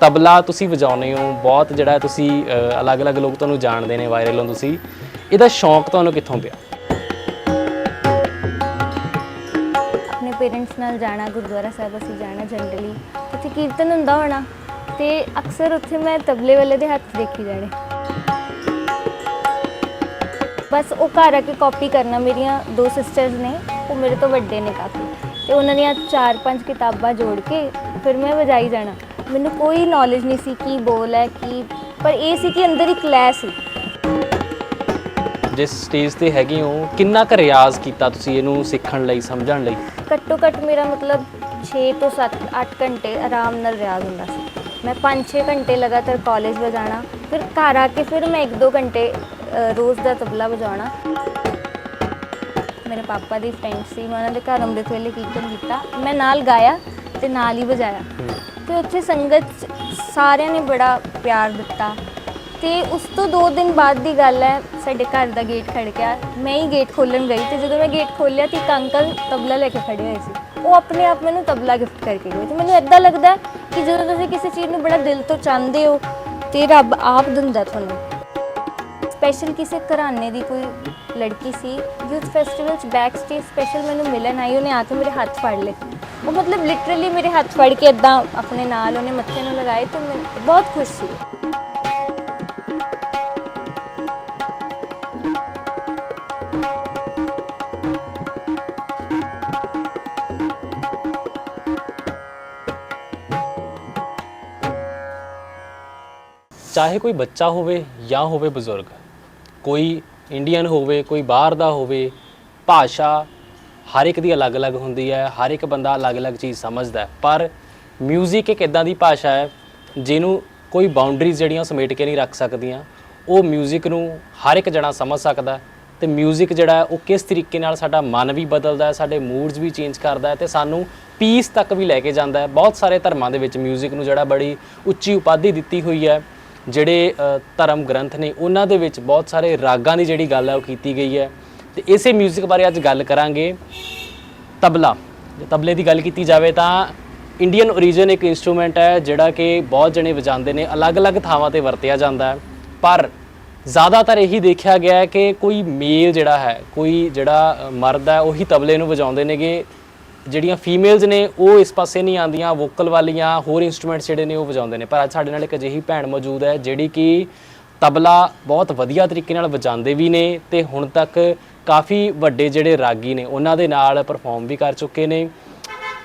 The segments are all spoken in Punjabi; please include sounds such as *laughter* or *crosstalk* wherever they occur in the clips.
ਤਬਲਾ ਤੁਸੀਂ ਵਜਾਉਂਦੇ ਹੋ, ਬਹੁਤ ਜਿਹੜਾ ਤੁਸੀਂ ਅਲੱਗ-ਅਲੱਗ ਲੋਕ ਤੁਹਾਨੂੰ ਜਾਣਦੇ ਨੇ ਵਾਇਰਲ ਹੋ ਤੁਸੀਂ। ਇਹਦਾ ਸ਼ੌਂਕ ਤੁਹਾਨੂੰ ਕਿੱਥੋਂ ਪਿਆ? ਆਪਣੇ ਪੇਰੈਂਟਸ ਨਾਲ ਜਾਣਾ, ਗੁਰਦੁਆਰਾ ਸਾਹਿਬ ਅਸੀਂ ਜਾਣਾ ਜਨਰਲੀ ਉੱਥੇ ਕੀਰਤਨ ਹੁੰਦਾ ਹੋਣਾ, ਤੇ ਅਕਸਰ ਉੱਥੇ ਮੈਂ ਤਬਲੇ ਵਾਲੇ ਦੇ ਹੱਥ ਦੇਖੀ ਜਾਣੇ। ਬਸ ਉਹ ਘਰ ਆ ਕੇ ਕਾਪੀ ਕਰਨਾ, ਮੇਰੀਆਂ ਦੋ ਸਿਸਟਰਸ ਨੇ, ਉਹ ਮੇਰੇ ਤੋਂ ਵੱਡੇ ਨੇ ਕਾਫੀ। ਤੇ ਉਹਨਾਂ ਦੀਆਂ ਚਾਰ ਪੰਜ ਕਿਤਾਬਾਂ ਜੋੜ ਕੇ ਫਿਰ ਮੈਂ ਵਜਾਈ ਜਾਣਾ। ਮੈਨੂੰ ਕੋਈ ਨੌਲੇਜ ਨਹੀਂ ਸੀ ਕੀ ਬੋਲ ਹੈ ਕੀ ਪਰ ਇਹ ਸੀ ਕਿ ਅੰਦਰ ਇੱਕ ਲੈ ਸੀ। ਜਿਸ ਸਟੇਜ ਤੇ ਹੈਗੇ ਹੋ ਕਿੰਨਾ ਕੁ ਰਿਆਜ਼ ਕੀਤਾ ਤੁਸੀਂ ਇਹਨੂੰ ਸਿੱਖਣ ਲਈ ਸਮਝਣ ਲਈ? ਘੱਟੋ ਘੱਟ ਮੇਰਾ ਮਤਲਬ 6 ਤੋਂ 7 8 ਘੰਟੇ ਆਰਾਮ ਨਾਲ ਰਿਆਜ਼ ਹੁੰਦਾ ਸੀ। ਮੈਂ 5-6 ਘੰਟੇ ਲਗਾਤਾਰ ਕਾਲਜ ਵਜਾਣਾ ਫਿਰ ਘਰ ਆ ਕੇ ਫਿਰ ਮੈਂ 1-2 ਘੰਟੇ ਅ, ਰੋਜ਼ ਦਾ ਤਬਲਾ ਵਜਾਉਣਾ। ਮੇਰੇ ਪਾਪਾ ਦੀ ਫਰੈਂਡ ਸੀ ਮੈਂ ਉਹਨਾਂ ਦੇ ਘਰ ਅੰਮ੍ਰਿਤ ਵੇਲੇ ਕੀਰਤਨ ਕੀਤਾ ਮੈਂ ਨਾਲ ਗਾਇਆ ਤੇ ਨਾਲ ਹੀ ਵਜਾਇਆ। ਤੇ ਉੱਥੇ ਸੰਗਤ 'ਚ ਸਾਰਿਆਂ ਨੇ ਬੜਾ ਪਿਆਰ ਦਿੱਤਾ। ਤੇ ਉਸ ਤੋਂ 2 ਦਿਨ ਬਾਅਦ ਦੀ ਗੱਲ ਹੈ, ਸਾਡੇ ਘਰ ਦਾ ਗੇਟ ਖੜਕਿਆ ਮੈਂ ਹੀ ਗੇਟ ਖੋਲਣ ਗਈ ਤੇ ਜਦੋਂ ਮੈਂ ਗੇਟ ਖੋਲ੍ਹਿਆ ਤੇ ਇੱਕ ਅੰਕਲ ਤਬਲਾ ਲੈ ਕੇ ਖੜੇ ਹੋਏ ਸੀ। ਉਹ ਆਪਣੇ ਆਪ ਮੈਨੂੰ ਤਬਲਾ ਗਿਫਟ ਕਰਕੇ ਗਏ ਤੇ ਮੈਨੂੰ ਇਦਾਂ ਲੱਗਦਾ ਕਿ ਜਦੋਂ ਤੁਸੀਂ ਕਿਸੇ ਚੀਜ਼ ਨੂੰ ਬੜਾ ਦਿਲ ਤੋਂ ਚਾਹੁੰਦੇ ਹੋ ਤੇ ਰੱਬ ਆਪ ਦਿੰਦਾ ਤੁਹਾਨੂੰ। ਸਪੈਸ਼ਲ ਕਿਸੇ ਘਰਾਣੇ ਦੀ ਕੋਈ ਲੜਕੀ ਸੀ। ਯੂਥ ਫੈਸਟੀਵਲ ਚ ਬੈਕ ਸਟੇਜ ਸਪੈਸ਼ਲ ਮੈਨੂੰ ਮਿਲਣ ਆਈ, ਉਹਨੇ ਆ ਕੇ ਮੇਰੇ ਹੱਥ ਫੜ ਲਏ। ਉਹ ਮਤਲਬ ਲਿਟਰਲੀ ਮੇਰੇ ਹੱਥ ਫੜ ਕੇ ਇਦਾਂ ਆਪਣੇ ਨਾਲ ਉਹਨੇ ਮੱਥੇ ਨੂੰ ਲਗਾਏ ਤੇ ਮੈਂ ਬਹੁਤ ਖੁਸ਼ ਸੀ ਚਾਹੇ ਕੋਈ ਬੱਚਾ ਹੋਵੇ ਜਾਂ ਹੋਵੇ ਬਜ਼ੁਰਗ ਕੋਈ ਇੰਡੀਅਨ ਹੋਵੇ ਕੋਈ ਬਾਹਰ ਦਾ ਹੋਵੇ ਭਾਸ਼ਾ ਹਰ ਇੱਕ ਦੀ ਅਲੱਗ-ਅਲੱਗ ਹੁੰਦੀ ਹੈ ਹਰ ਇੱਕ ਬੰਦਾ ਅਲੱਗ-ਅਲੱਗ ਚੀਜ਼ ਸਮਝਦਾ ਹੈ ਪਰ 뮤직 ਇੱਕ ਇਦਾਂ ਦੀ ਭਾਸ਼ਾ ਹੈ ਜਿਹਨੂੰ ਕੋਈ ਬਾਉਂਡਰੀਜ਼ ਜਿਹੜੀਆਂ ਸਮੇਟ ਕੇ ਨਹੀਂ ਰੱਖ ਸਕਦੀਆਂ ਉਹ 뮤직 ਨੂੰ ਹਰ ਇੱਕ ਜਣਾ ਸਮਝ ਸਕਦਾ ਹੈ ਤੇ 뮤직 ਜਿਹੜਾ ਹੈ ਉਹ ਕਿਸ ਤਰੀਕੇ ਨਾਲ ਸਾਡਾ ਮਨ ਵੀ ਬਦਲਦਾ ਹੈ ਸਾਡੇ ਮੂਡਸ ਵੀ ਚੇਂਜ ਕਰਦਾ ਹੈ ਤੇ ਸਾਨੂੰ ਪੀਸ ਤੱਕ ਵੀ ਲੈ ਕੇ ਜਾਂਦਾ ਹੈ ਬਹੁਤ ਸਾਰੇ ਧਰਮਾਂ ਦੇ ਵਿੱਚ 뮤직 ਨੂੰ ਜਿਹੜਾ ਬੜੀ ਉੱਚੀ ਉਪਾਧੀ ਦਿੱਤੀ ਹੋਈ ਹੈ ਜਿਹੜੇ ਅ, ਧਰਮ ਗ੍ਰੰਥ ਨੇ ਉਹਨਾਂ ਦੇ ਵਿੱਚ ਬਹੁਤ ਸਾਰੇ ਰਾਗਾਂ ਦੀ ਜਿਹੜੀ ਗੱਲ ਹੈ ਉਹ ਕੀਤੀ ਗਈ ਹੈ ਤੇ ਇਸੇ 뮤직 ਬਾਰੇ ਅੱਜ ਗੱਲ ਕਰਾਂਗੇ। ਤਬਲਾ। ਜੇ ਤਬਲੇ ਦੀ ਗੱਲ ਕੀਤੀ ਜਾਵੇ ਤਾਂ ਇੰਡੀਅਨ origin ਇੱਕ ਇਨਸਟਰੂਮੈਂਟ ਹੈ, ਜਿਹੜਾ ਕਿ ਬਹੁਤ ਜਣੇ ਵਜਾਉਂਦੇ ਨੇ, ਅਲੱਗ-ਅਲੱਗ ਥਾਵਾਂ ਤੇ ਵਰਤਿਆ ਜਾਂਦਾ ਹੈ। ਪਰ ਜ਼ਿਆਦਾਤਰ ਇਹੀ ਦੇਖਿਆ ਗਿਆ ਹੈ ਕਿ ਕੋਈ ਮੇਲ ਜਿਹੜਾ ਹੈ, ਕੋਈ ਜਿਹੜਾ ਮਰਦ ਹੈ, ਉਹੀ ਤਬਲੇ ਨੂੰ ਵਜਾਉਂਦੇ ਨੇਗੇ। ਜਿਹੜੀਆਂ ਫੀਮੇਲਸ ਨੇ, ਉਹ ਇਸ ਪਾਸੇ ਨਹੀਂ ਆਉਂਦੀਆਂ ਵੋਕਲ ਵਾਲੀਆਂ ਹੋਰ ਇਨਸਟਰੂਮੈਂਟਸ ਜਿਹੜੇ ਨੇ, ਉਹ ਵਜਾਉਂਦੇ ਨੇ। ਪਰ ਅੱਜ ਸਾਡੇ ਨਾਲ ਇੱਕ ਅਜਿਹੀ ਭੈਣ ਮੌਜੂਦ ਹੈ, ਜਿਹੜੀ ਕਿ ਤਬਲਾ ਬਹੁਤ ਵਧੀਆ ਤਰੀਕੇ ਨਾਲ ਵਜਾਉਂਦੇ ਵੀ ਨੇ ਤੇ ਹੁਣ ਤੱਕ ਕਾਫੀ ਵੱਡੇ ਜਿਹੜੇ ਰਾਗੀ ਨੇ ਉਹਨਾਂ ਦੇ ਨਾਲ ਪਰਫਾਰਮ ਵੀ ਕਰ ਚੁੱਕੇ ਨੇ।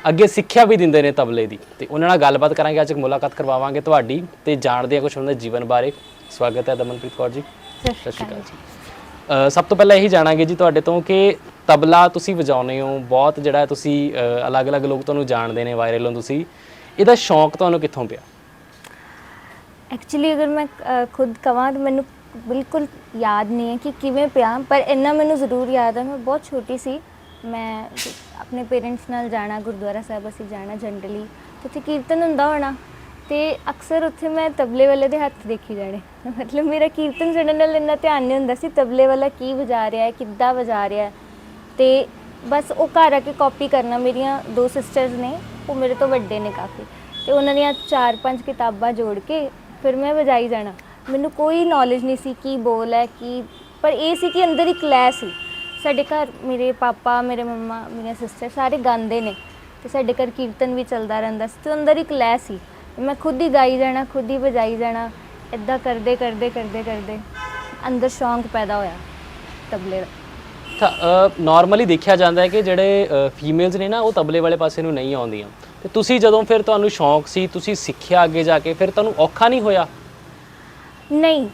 ਅੱਗੇ ਸਿੱਖਿਆ ਵੀ ਦਿੰਦੇ ਨੇ ਤਬਲੇ ਦੀ। ਤੇ ਉਹਨਾਂ ਨਾਲ ਗੱਲਬਾਤ ਕਰਾਂਗੇ ਅੱਜ ਇੱਕ ਮੁਲਾਕਾਤ ਕਰਵਾਵਾਂਗੇ ਤੁਹਾਡੀ ਤੇ ਜਾਣਦੇ ਹਾਂ ਕੁਝ ਉਹਨਾਂ ਦੇ ਜੀਵਨ ਬਾਰੇ। ਸਵਾਗਤ ਹੈ ਦਮਨਪ੍ਰੀਤ ਕੌਰ ਜੀ। ਸਤਿ ਸ਼੍ਰੀ ਅਕਾਲ ਜੀ। ਸਭ ਤੋਂ ਪਹਿਲਾਂ ਇਹੀ ਜਾਣਾਂਗੇ ਜੀ ਤੁਹਾਡੇ ਤੋਂ ਕਿ ਤਬਲਾ ਤੁਸੀਂ ਵਜਾਉਂਦੇ ਹੋ ਬਹੁਤ ਜਿਹੜਾ ਤੁਸੀਂ ਅਲੱਗ-ਅਲੱਗ ਲੋਕ ਤੁਹਾਨੂੰ ਜਾਣਦੇ ਨੇ ਵਾਇਰਲ ਹੋ ਤੁਸੀਂ। ਇਹਦਾ ਸ਼ੌਂਕ ਤੁਹਾਨੂੰ ਕਿੱਥੋਂ ਪਿਆ? ਐਕਚੁਅਲੀ ਅਗਰ ਮੈਂ ਖੁਦ ਕਵਾਂ ਤਾਂ ਮੈਨੂੰ ਬਿਲਕੁਲ ਯਾਦ ਨਹੀਂ ਹੈ ਕਿ ਕਿਵੇਂ ਪਿਆ, ਪਰ ਇੰਨਾ ਮੈਨੂੰ ਜ਼ਰੂਰ ਯਾਦ ਹੈ। ਮੈਂ ਬਹੁਤ ਛੋਟੀ ਸੀ। ਮੈਂ ਆਪਣੇ ਪੇਰੈਂਟਸ ਨਾਲ ਜਾਣਾ, ਗੁਰਦੁਆਰਾ ਸਾਹਿਬ ਅਸੀਂ ਜਾਣਾ ਜਨਰਲੀ ਉੱਥੇ ਕੀਰਤਨ ਹੁੰਦਾ ਹੋਣਾ। ਤੇ ਅਕਸਰ ਉੱਥੇ ਮੈਂ ਤਬਲੇ ਵਾਲੇ ਦੇ ਹੱਥ ਦੇਖੀ ਜਾਣੇ। ਮਤਲਬ ਮੇਰਾ ਕੀਰਤਨ ਸੁਣਨ ਨਾਲ ਇੰਨਾ ਧਿਆਨ ਨਹੀਂ ਹੁੰਦਾ ਸੀ, ਤਬਲੇ ਵਾਲਾ ਕੀ ਵਜਾ ਰਿਹਾ ਹੈ, ਕਿੱਦਾਂ ਵਜਾ ਰਿਹਾ ਹੈ। ਤੇ ਬਸ ਉਹ ਘਰ ਆ ਕੇ ਕਾਪੀ ਕਰਨਾ ਮੇਰੀਆਂ ਦੋ ਸਿਸਟਰਸ ਨੇ, ਉਹ ਮੇਰੇ ਤੋਂ ਵੱਡੇ ਨੇ ਕਾਫੀ। ਤੇ ਉਹਨਾਂ ਦੀਆਂ ਚਾਰ ਪੰਜ ਕਿਤਾਬਾਂ ਜੋੜ ਕੇ ਫਿਰ ਮੈਂ ਵਜਾਈ ਜਾਣਾ। ਮੈਨੂੰ ਕੋਈ ਨੌਲੇਜ ਨਹੀਂ ਸੀ ਕੀ ਬੋਲ ਹੈ, ਕੀ, ਪਰ ਇਹ ਸੀ ਕਿ ਅੰਦਰ ਇੱਕ ਲੈ ਸੀ। ਸਾਡੇ ਘਰ ਮੇਰੇ ਪਾਪਾ, ਮੇਰੇ ਮੰਮਾ, ਮੇਰੀਆਂ ਸਿਸਟਰ ਸਾਰੇ ਗਾਉਂਦੇ ਨੇ ਤੇ ਸਾਡੇ ਘਰ ਕੀਰਤਨ ਵੀ ਚੱਲਦਾ ਰਹਿੰਦਾ ਸੀ ਤੇ ਅੰਦਰ ਇੱਕ ਲੈ ਸੀ। ਮੈਂ ਖੁਦ ਹੀ ਗਾਈ ਜਾਣਾ, ਖੁਦ ਹੀ ਵਜਾਈ ਜਾਣਾ ਇਦਾਂ ਕਰਦੇ ਕਰਦੇ ਕਰਦੇ ਕਰਦੇ ਅੰਦਰ ਸ਼ੌਂਕ ਪੈਦਾ ਹੋਇਆ ਤਬਲੇ ਦਾ। ਤਾਂ ਨਾਰਮਲੀ ਦੇਖਿਆ ਜਾਂਦਾ ਹੈ ਕਿ ਜਿਹੜੇ ਫੀਮੇਲਸ ਨੇ ਨਾ, ਉਹ ਤਬਲੇ ਵਾਲੇ ਪਾਸੇ ਨੂੰ ਨਹੀਂ ਆਉਂਦੀਆਂ। ਤੇ ਤੁਸੀਂ ਜਦੋਂ ਫਿਰ ਤੁਹਾਨੂੰ ਸ਼ੌਂਕ ਸੀ, ਤੁਸੀਂ ਸਿੱਖਿਆ ਅੱਗੇ ਜਾ ਕੇ, ਫਿਰ ਤੁਹਾਨੂੰ ਔਖਾ ਨਹੀਂ ਹੋਇਆ? ਨਹੀਂ,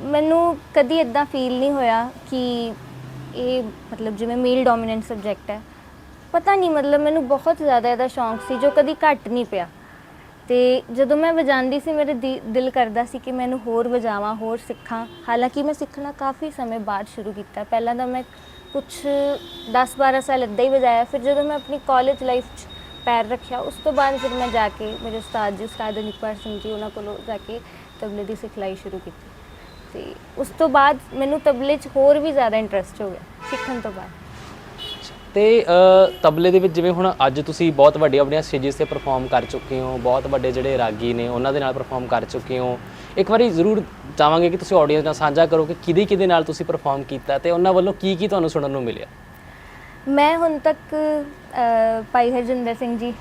ਮੈਨੂੰ ਕਦੀ ਇਦਾਂ ਫੀਲ ਨਹੀਂ ਹੋਇਆ ਕਿ ਇਹ ਮਤਲਬ ਜਿਵੇਂ ਮੇਲ ਡੋਮੀਨੈਂਟ ਸਬਜੈਕਟ ਹੈ। ਪਤਾ ਨਹੀਂ, ਮਤਲਬ ਮੈਨੂੰ ਬਹੁਤ ਜ਼ਿਆਦਾ ਇਹਦਾ ਸ਼ੌਂਕ ਸੀ, ਜੋ ਕਦੀ ਘਟ ਨਹੀਂ ਪਿਆ। ਤੇ ਜਦੋਂ ਮੈਂ ਵਜਾਉਂਦੀ ਸੀ, ਮੇਰੇ ਦਿ- ਦਿਲ ਕਰਦਾ ਸੀ ਕਿ ਮੈਨੂੰ ਹੋਰ ਵਜਾਵਾਂ, ਹੋਰ ਸਿੱਖਾਂ। ਹਾਲਾਂਕਿ ਮੈਂ ਸਿੱਖਣਾ ਕਾਫੀ ਸਮੇਂ ਬਾਅਦ ਸ਼ੁਰੂ ਕੀਤਾ। ਪਹਿਲਾਂ ਤਾਂ ਮੈਂ ਕੁਝ 10-12 ਸਾਲ ਇੱਦਾਂ ਹੀ ਵਜਾਇਆ। ਫਿਰ ਜਦੋਂ ਮੈਂ ਆਪਣੀ ਕਾਲਜ ਲਾਈਫ 'ਚ ਪੈਰ ਰੱਖਿਆ, ਉਸ ਤੋਂ ਬਾਅਦ ਫਿਰ ਮੈਂ ਜਾ ਕੇ ਮੇਰੇ ਉਸਤਾਦ ਜੀ, ਉਸਤਾਦ ਅਨਿਕਪਾਲ ਸਿੰਘ ਜੀ, ਉਹਨਾਂ ਕੋਲੋਂ ਜਾ ਕੇ ਤਬਲੇ ਦੀ ਸਿਖਲਾਈ ਸ਼ੁਰੂ ਕੀਤੀ। ਤੇ ਉਸ ਤੋਂ ਬਾਅਦ ਮੈਨੂੰ ਤਬਲੇ 'ਚ ਹੋਰ ਵੀ ਜ਼ਿਆਦਾ ਇੰਟਰਸਟ ਹੋ ਗਿਆ ਸਿੱਖਣ ਤੋਂ ਬਾਅਦ। ਤੇ ਤਬਲੇ ਦੇ ਵਿੱਚ ਜਿਵੇਂ ਹੁਣ ਅੱਜ ਤੁਸੀਂ ਬਹੁਤ ਵੱਡੇ ਆਪਣੀਆਂ ਸਟੇਜਸ ਤੇ ਪਰਫਾਰਮ ਕਰ ਚੁੱਕੇ ਹੋ ਬਹੁਤ ਵੱਡੇ ਜਿਹੜੇ ਰਾਗੀ ਨੇ ਉਹਨਾਂ ਦੇ ਨਾਲ ਪਰਫਾਰਮ ਕਰ ਚੁੱਕੇ ਹੋ। ਇੱਕ ਵਾਰੀ ਜ਼ਰੂਰ ਚਾਹਾਂਗੇ ਕਿ ਤੁਸੀਂ ਆਡੀਅנס ਨਾਲ ਸਾਂਝਾ ਕਰੋ ਕਿ ਕਿਹਦੇ ਕਿਹਦੇ ਨਾਲ ਤੁਸੀਂ ਪਰਫਾਰਮ ਕੀਤਾ ਤੇ ਉਹਨਾਂ ਵੱਲੋਂ ਕੀ ਕੀ ਤੁਹਾਨੂੰ ਸੁਣਨ ਨੂੰ ਮਿਲਿਆ? ਮੈਂ ਹੁਣ ਤੱਕ ਅਹ, ਭਾਈ ਹਰਜਿੰਦਰ ਸਿੰਘ ਜੀ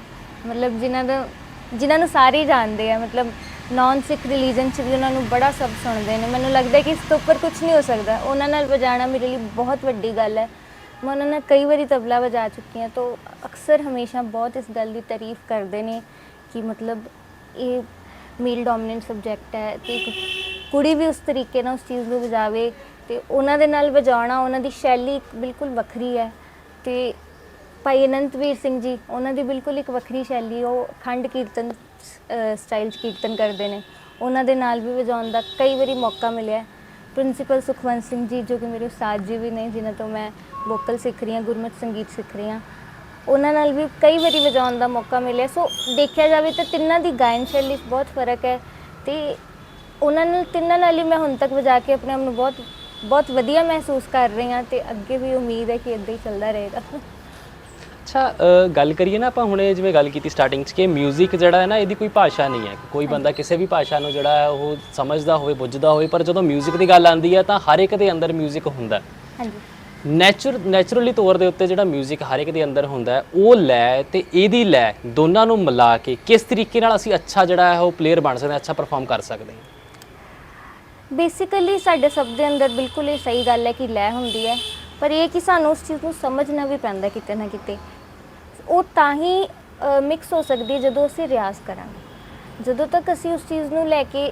ਮਤਲਬ ਜਿਨ੍ਹਾਂ ਦਾ ਜਿਨ੍ਹਾਂ ਨੂੰ ਸਾਰੇ ਜਾਣਦੇ ਆ ਮਤਲਬ ਨਾਨ ਸਿੱਖ ਰਿਲੀਜਨ ਚ ਵੀ ਉਹਨਾਂ ਨੂੰ ਬੜਾ ਸਭ ਸੁਣਦੇ ਨੇ। ਮੈਨੂੰ ਲੱਗਦਾ ਕਿ ਇਸ ਤੋਂ ਉੱਪਰ ਕੁਝ ਨਹੀਂ ਹੋ ਸਕਦਾ। ਉਹਨਾਂ ਨਾਲ ਵਜਾਣਾ ਮੇਰੇ ਲਈ ਬਹੁਤ ਵੱਡੀ ਗੱਲ ਹੈ। ਮੈਂ ਉਹਨਾਂ ਨਾਲ ਕਈ ਵਾਰੀ ਤਬਲਾ ਵਜਾ ਚੁੱਕੀ ਹਾਂ, ਤਾਂ ਅਕਸਰ ਹਮੇਸ਼ਾ ਬਹੁਤ ਇਸ ਗੱਲ ਦੀ ਤਾਰੀਫ ਕਰਦੇ ਨੇ ਕਿ ਮਤਲਬ ਇਹ ਮੇਲ ਡੋਮੀਨੈਂਟ ਸਬਜੈਕਟ ਹੈ ਤੇ ਇੱਕ ਕੁੜੀ ਵੀ ਉਸ ਤਰੀਕੇ ਨਾਲ ਉਸ ਚੀਜ਼ ਨੂੰ ਵਜਾਵੇ ਤੇ ਉਹਨਾਂ ਦੇ ਨਾਲ ਵਜਾਉਣਾ, ਉਹਨਾਂ ਦੀ ਸ਼ੈਲੀ ਇੱਕ ਬਿਲਕੁਲ ਵੱਖਰੀ ਹੈ ਤੇ ਭਾਈ ਅਨੰਤਵੀਰ ਸਿੰਘ ਜੀ, ਉਹਨਾਂ ਦੀ ਬਿਲਕੁਲ ਇੱਕ ਵੱਖਰੀ ਸ਼ੈਲੀ, ਉਹ ਖੰਡ ਕੀਰਤਨ ਸਟਾਈਲ 'ਚ ਕੀਰਤਨ ਕਰਦੇ ਨੇ। ਉਹਨਾਂ ਦੇ ਨਾਲ ਵੀ ਵਜਾਉਣ ਦਾ ਕਈ ਵਾਰੀ ਮੌਕਾ ਮਿਲਿਆ। ਪ੍ਰਿੰਸੀਪਲ ਸੁਖਵੰਤ ਸਿੰਘ ਜੀ, ਜੋ ਕਿ ਮੇਰੇ ਉਸਤਾਦ ਜੀ ਵੀ ਨੇ, ਜਿਨ੍ਹਾਂ ਤੋਂ ਮੈਂ ਵੋਕਲ ਸਿੱਖ ਰਹੀ ਹਾਂ, ਗੁਰਮਤ ਸੰਗੀਤ ਸਿੱਖ ਰਹੀ ਹਾਂ। ਉਹਨਾਂ ਨਾਲ ਵੀ ਕਈ ਵਾਰੀ ਵਜਾਉਣ ਦਾ ਮੌਕਾ ਮਿਲਿਆ। ਸੋ, ਦੇਖਿਆ ਜਾਵੇ ਤਾਂ ਤਿੰਨਾਂ ਦੀ ਗਾਇਨ ਸ਼ੈਲੀ 'ਚ ਬਹੁਤ ਫ਼ਰਕ ਹੈ ਤੇ ਉਹਨਾਂ ਨਾਲ, ਤਿੰਨਾਂ ਨਾਲ ਹੀ ਮੈਂ ਹੁਣ ਤੱਕ ਵਜਾ ਕੇ ਆਪਣੇ ਆਪ ਨੂੰ ਬਹੁਤ ਬਹੁਤ ਵਧੀਆ ਮਹਿਸੂਸ ਕਰ ਰਹੀ ਹਾਂ ਤੇ ਅੱਗੇ ਵੀ ਉਮੀਦ ਹੈ ਕਿ ਇਦਾਂ ਹੀ ਚੱਲਦਾ ਰਹੇਗਾ। ਅੱਛਾ ਅ, ਗੱਲ ਕਰੀਏ ਨਾ ਆਪਾਂ ਹੁਣੇ ਜਿਵੇਂ ਗੱਲ ਕੀਤੀ ਸਟਾਰਟਿੰਗ 'ਚ ਕਿ 뮤직 ਜਿਹੜਾ ਹੈ ਨਾ ਇਹਦੀ ਕੋਈ ਭਾਸ਼ਾ ਨਹੀਂ ਹੈ ਕਿ ਕੋਈ ਬੰਦਾ ਕਿਸੇ ਵੀ ਭਾਸ਼ਾ ਨੂੰ ਜਿਹੜਾ ਹੈ ਉਹ ਸਮਝਦਾ ਹੋਵੇ ਬੁੱਝਦਾ ਹੋਵੇ ਪਰ ਜਦੋਂ 뮤직 ਦੀ ਗੱਲ ਆਉਂਦੀ ਹੈ ਤਾਂ ਹਰ ਇੱਕ ਦੇ ਅੰਦਰ 뮤직 ਹੁੰਦਾ ਹੈ ਹਾਂਜੀ ਨੈਚੁਰ ਨੈਚੁਰਲੀ ਤੌਰ ਦੇ ਉੱਤੇ ਜਿਹੜਾ 뮤직 ਹਰ ਇੱਕ ਦੇ ਅੰਦਰ ਹੁੰਦਾ ਹੈ ਉਹ ਲੈ ਤੇ ਇਹਦੀ ਲੈ ਦੋਨਾਂ ਨੂੰ ਮਿਲਾ ਕੇ ਕਿਸ ਤਰੀਕੇ ਨਾਲ ਅਸੀਂ ਅੱਛਾ ਜਿਹੜਾ ਹੈ ਉਹ ਪਲੇਅਰ ਬਣ ਸਕਦੇ ਹਾਂ ਅੱਛਾ ਪਰਫਾਰਮ ਕਰ ਸਕਦੇ ਹਾਂ ਬੇਸਿਕਲੀ ਸਾਡੇ ਸਭ ਦੇ ਅੰਦਰ ਬਿਲਕੁਲ ਇਹ ਸਹੀ ਗੱਲ ਹੈ ਕਿ ਲੈ ਹੁੰਦੀ ਹੈ ਪਰ ਇਹ ਕਿ ਸਾਨੂੰ ਉਸ ਚੀਜ਼ ਨੂੰ ਸਮਝਣਾ ਵੀ ਪੈਂਦਾ ਕਿਤੇ ਨਾ ਕਿਤੇ ਉਹ ਤਾਂ ਹੀ ਮਿਕਸ ਹੋ ਸਕਦੀ ਹੈ ਜਦੋਂ ਅਸੀਂ ਰਿਆਜ਼ ਕਰਾਂਗੇ। ਜਦੋਂ ਤੱਕ ਅਸੀਂ ਉਸ ਚੀਜ਼ ਨੂੰ ਲੈ ਕੇ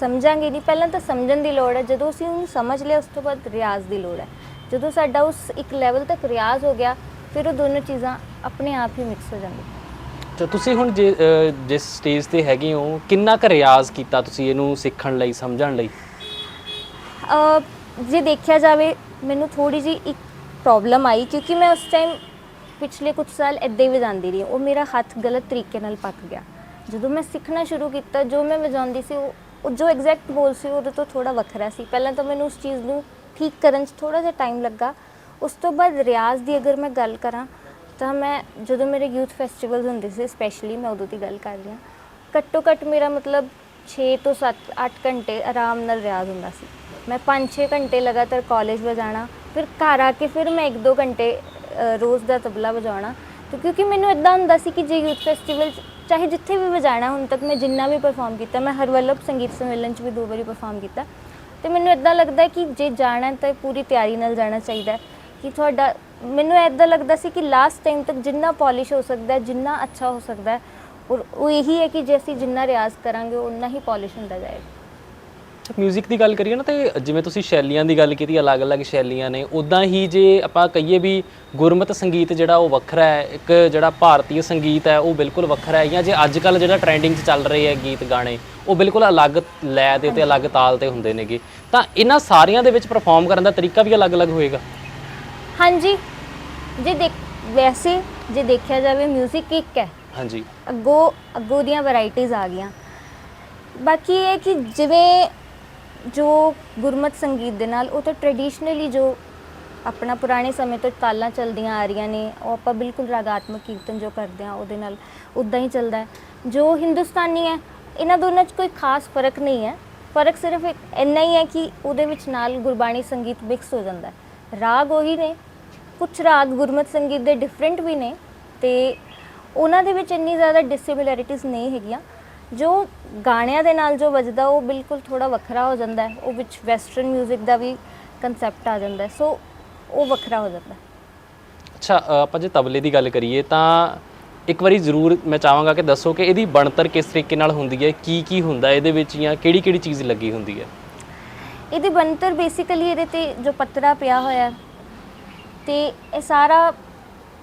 ਸਮਝਾਂਗੇ ਨਹੀਂ ਪਹਿਲਾਂ ਤਾਂ ਸਮਝਣ ਦੀ ਲੋੜ ਹੈ। ਜਦੋਂ ਅਸੀਂ ਉਹਨੂੰ ਸਮਝ ਲਿਆ ਉਸ ਤੋਂ ਬਾਅਦ ਰਿਆਜ਼ ਦੀ ਲੋੜ ਹੈ। ਜਦੋਂ ਸਾਡਾ ਉਸ ਇੱਕ ਲੈਵਲ ਤੱਕ ਰਿਆਜ਼ ਹੋ ਗਿਆ ਫਿਰ ਉਹ ਦੋਨੋਂ ਚੀਜ਼ਾਂ ਆਪਣੇ ਆਪ ਹੀ ਮਿਕਸ ਹੋ ਜਾਂਦੀਆਂ। ਤੇ ਤੁਸੀਂ ਹੁਣ ਜਿਸ ਸਟੇਜ ਤੇ ਹੈਗੇ ਹੋ ਕਿੰਨਾ ਕੁ ਰਿਆਜ਼ ਕੀਤਾ ਤੁਸੀਂ ਇਹਨੂੰ ਸਿੱਖਣ ਲਈ ਸਮਝਣ ਲਈ? ਜੇ ਦੇਖਿਆ ਜਾਵੇ ਮੈਨੂੰ ਥੋੜੀ ਜੀ ਇੱਕ ਪ੍ਰੋਬਲਮ ਆਈ ਕਿਉਂਕਿ ਮੈਂ ਉਸ ਟਾਈਮ ਪਿਛਲੇ ਕੁਝ ਸਾਲ ਇੱਦਾਂ ਹੀ ਵਜਾਉਂਦੀ ਰਹੀ। ਉਹ ਮੇਰਾ ਹੱਥ ਗਲਤ ਤਰੀਕੇ ਨਾਲ ਪੱਕ ਗਿਆ। ਜਦੋਂ ਮੈਂ ਸਿੱਖਣਾ ਸ਼ੁਰੂ ਕੀਤਾ, ਜੋ ਮੈਂ ਵਜਾਉਂਦੀ ਸੀ, ਉਹ ਉਹ ਜੋ ਐਗਜ਼ੈਕਟ ਬੋਲ ਸੀ, ਉਹਦੇ ਤੋਂ ਥੋੜਾ ਵੱਖਰਾ ਸੀ। ਪਹਿਲਾਂ ਤਾਂ ਮੈਨੂੰ ਉਸ ਚੀਜ਼ ਨੂੰ ਠੀਕ ਕਰਨ 'ਚ ਥੋੜਾ ਜਿਹਾ ਟਾਈਮ ਲੱਗਾ। ਉਸ ਤੋਂ ਬਾਅਦ ਰਿਆਜ਼ ਦੀ ਅਗਰ ਮੈਂ ਗੱਲ ਕਰਾਂ, ਤਾਂ ਮੈਂ ਜਦੋਂ ਮੇਰੇ ਯੂਥ ਫੈਸਟੀਵਲਸ ਹੁੰਦੇ ਸੀ ਸਪੈਸ਼ਲੀ ਮੈਂ ਉਦੋਂ ਦੀ ਗੱਲ ਕਰ ਰਹੀ ਹਾਂ, ਘੱਟੋ ਘੱਟ ਮੇਰਾ ਮਤਲਬ 6 ਤੋਂ 7 8 ਘੰਟੇ ਆਰਾਮ ਨਾਲ ਰਿਆਜ਼ ਹੁੰਦਾ ਸੀ। ਮੈਂ 5-6 ਘੰਟੇ ਲਗਾਤਾਰ ਕਾਲਜ ਵਜਾਣਾ ਫਿਰ ਘਰ ਆ ਕੇ ਫਿਰ ਮੈਂ 1-2 ਘੰਟੇ ਅ, ਰੋਜ਼ ਦਾ ਤਬਲਾ ਵਜਾਉਣਾ। ਤੇ ਕਿਉਂਕਿ ਮੈਨੂੰ ਇਦਾਂ ਹੁੰਦਾ ਸੀ ਕਿ ਜੇ ਯੂਥ ਫੈਸਟੀਵਲ ਚਾਹੇ ਜਿੱਥੇ ਵੀ ਵਜਾਣਾ ਹੁਣ ਤੱਕ ਮੈਂ ਜਿੰਨਾ ਵੀ ਪਰਫਾਰਮ ਕੀਤਾ ਮੈਂ ਹਰ ਵੱਲਭ ਸੰਗੀਤ ਸੰਮੇਲਨ 'ਚ ਵੀ ਦੋ ਵਾਰੀ ਪਰਫਾਰਮ ਕੀਤਾ। ਤੇ ਮੈਨੂੰ ਇਦਾਂ ਲੱਗਦਾ ਹੈ ਕਿ ਜੇ ਜਾਣਾ ਹੈ ਤਾਂ ਪੂਰੀ ਤਿਆਰੀ ਨਾਲ ਜਾਣਾ ਚਾਹੀਦਾ ਹੈ ਕਿ ਤੁਹਾਡਾ ਮੈਨੂੰ ਇਦਾਂ ਲੱਗਦਾ ਸੀ ਕਿ ਲਾਸਟ ਟਾਈਮ ਤੱਕ ਜਿੰਨਾ ਪਾਲਿਸ਼ ਹੋ ਸਕਦਾ ਹੈ ਜਿੰਨਾ ਅੱਛਾ ਹੋ ਸਕਦਾ ਹੈ ਔਰ ਉਹ ਇਹੀ ਹੈ ਕਿ ਜੇ ਅਸੀਂ ਜਿੰਨਾ ਰਿਆਜ਼ ਕਰਾਂਗੇ ਉਨਾ ਹੀ ਪਾਲਿਸ਼ ਹੁੰਦਾ ਜਾਏਗਾ। ਮਿਊਜ਼ਿਕ ਦੀ ਗੱਲ ਕਰੀਏ ਨਾ ਤੇ ਜਿਵੇਂ ਤੁਸੀਂ ਸ਼ੈਲੀਆਂ ਦੀ ਗੱਲ ਕੀਤੀ ਅਲੱਗ-ਅਲੱਗ ਸ਼ੈਲੀਆਂ ਨੇ ਉਦਾਂ ਹੀ ਜੇ ਆਪਾਂ ਕਹੀਏ ਵੀ ਗੁਰਮਤ ਸੰਗੀਤ ਜਿਹੜਾ ਉਹ ਵੱਖਰਾ ਹੈ ਇੱਕ ਜਿਹੜਾ ਭਾਰਤੀ ਸੰਗੀਤ ਹੈ ਉਹ ਬਿਲਕੁਲ ਵੱਖਰਾ ਹੈ ਜਾਂ ਜੇ ਅੱਜ ਕੱਲ ਜਿਹੜਾ ਟ੍ਰੈਂਡਿੰਗ 'ਚ ਚੱਲ ਰਹੇ ਹੈ ਗੀਤ ਗਾਣੇ ਉਹ ਬਿਲਕੁਲ ਅਲੱਗ ਲੈ ਦੇ ਤੇ ਅਲੱਗ ਤਾਲ ਤੇ ਹੁੰਦੇ ਨੇਗੇ। ਤਾਂ ਇਹਨਾਂ ਸਾਰਿਆਂ ਦੇ ਵਿੱਚ ਪਰਫਾਰਮ ਕਰਨ ਦਾ ਤਰੀਕਾ ਵੀ ਅਲੱਗ-ਅਲੱਗ ਹੋਏਗਾ? ਹਾਂਜੀ। ਜੇ ਦੇਖ ਵੈਸੇ ਜੇ ਦੇਖਿਆ ਜਾਵੇ 뮤직 ਇੱਕ ਹੈ। ਹਾਂਜੀ। ਅੱਗੋਂ ਅੱਗੋਂ ਦੀਆਂ ਵੈਰਾਈਟੀਆਂ ਆ ਗਈਆਂ। ਬਾਕੀ ਇਹ ਕਿ ਜਿਵੇਂ ਜੋ ਗੁਰਮਤ ਸੰਗੀਤ ਦੇ ਨਾਲ ਉਹ ਤਾਂ ਟ੍ਰੈਡੀਸ਼ਨਲੀ ਜੋ ਆਪਣਾ ਪੁਰਾਣੇ ਸਮੇਂ ਤੋਂ ਤਾਲਾਂ ਚੱਲਦੀਆਂ ਆ ਰਹੀਆਂ ਨੇ, ਉਹ ਆਪਾਂ ਬਿਲਕੁਲ ਰਾਗਾਤਮਕ ਕੀਰਤਨ ਜੋ ਕਰਦੇ ਆ ਉਹਦੇ ਨਾਲ ਉਦਾਂ ਹੀ ਚੱਲਦਾ ਹੈ। ਜੋ ਹਿੰਦੁਸਤਾਨੀ ਹੈ, ਇਹਨਾਂ ਦੋਨਾਂ 'ਚ ਕੋਈ ਖਾਸ ਫ਼ਰਕ ਨਹੀਂ ਹੈ। ਫ਼ਰਕ ਸਿਰਫ ਇੰਨਾ ਹੀ ਹੈ ਕਿ ਉਹਦੇ ਵਿੱਚ ਨਾਲ ਗੁਰਬਾਣੀ ਸੰਗੀਤ ਮਿਕਸ ਹੋ ਜਾਂਦਾ ਹੈ। ਰਾਗ ਉਹੀ ਨੇ ਕੁਝ ਰਾਗ ਗੁਰਮਤ ਸੰਗੀਤ ਦੇ ਡਿਫਰੈਂਟ ਵੀ ਨੇ ਤੇ ਉਹਨਾਂ ਦੇ ਵਿੱਚ ਇੰਨੀ ਜ਼ਿਆਦਾ ਡਿਸਿਮਿਲੈਰਿਟੀਜ਼ ਨਹੀਂ ਹੈਗੀਆਂ। ਜੋ ਗਾਣਿਆਂ ਦੇ ਨਾਲ ਜੋ ਵੱਜਦਾ ਉਹ ਬਿਲਕੁਲ ਥੋੜਾ ਵੱਖਰਾ ਹੋ ਜਾਂਦਾ ਹੈ। ਉਹ ਵਿੱਚ ਵੈਸਟਰਨ 뮤직 ਦਾ ਵੀ ਕਨਸੈਪਟ ਆ ਜਾਂਦਾ ਹੈ। ਸੋ ਉਹ ਵੱਖਰਾ ਹੋ ਜਾਂਦਾ ਅੱਛਾ ਆਪਾਂ ਜੇ ਤਬਲੇ ਦੀ ਗੱਲ ਕਰੀਏ ਤਾਂ ਇੱਕ ਵਾਰੀ ਜ਼ਰੂਰ ਮੈਂ ਚਾਹਾਂਗਾ ਕਿ ਦੱਸੋ ਕਿ ਇਹਦੀ ਬਣਤਰ ਕਿਸ ਤਰੀਕੇ ਨਾਲ ਹੁੰਦੀ ਹੈ ਕੀ ਕੀ ਹੁੰਦਾ ਇਹਦੇ ਵਿੱਚ ਜਾਂ ਕਿਹੜੀ ਕਿਹੜੀ ਚੀਜ਼ ਲੱਗੀ ਹੁੰਦੀ ਹੈ? ਇਹਦੀ ਬਣਤਰ ਬੇਸਿਕਲੀ ਇਹਦੇ ਤੇ ਜੋ ਪੱਤਰਾ ਪਿਆ ਹੋਇਆ ਤੇ ਇਹ ਸਾਰਾ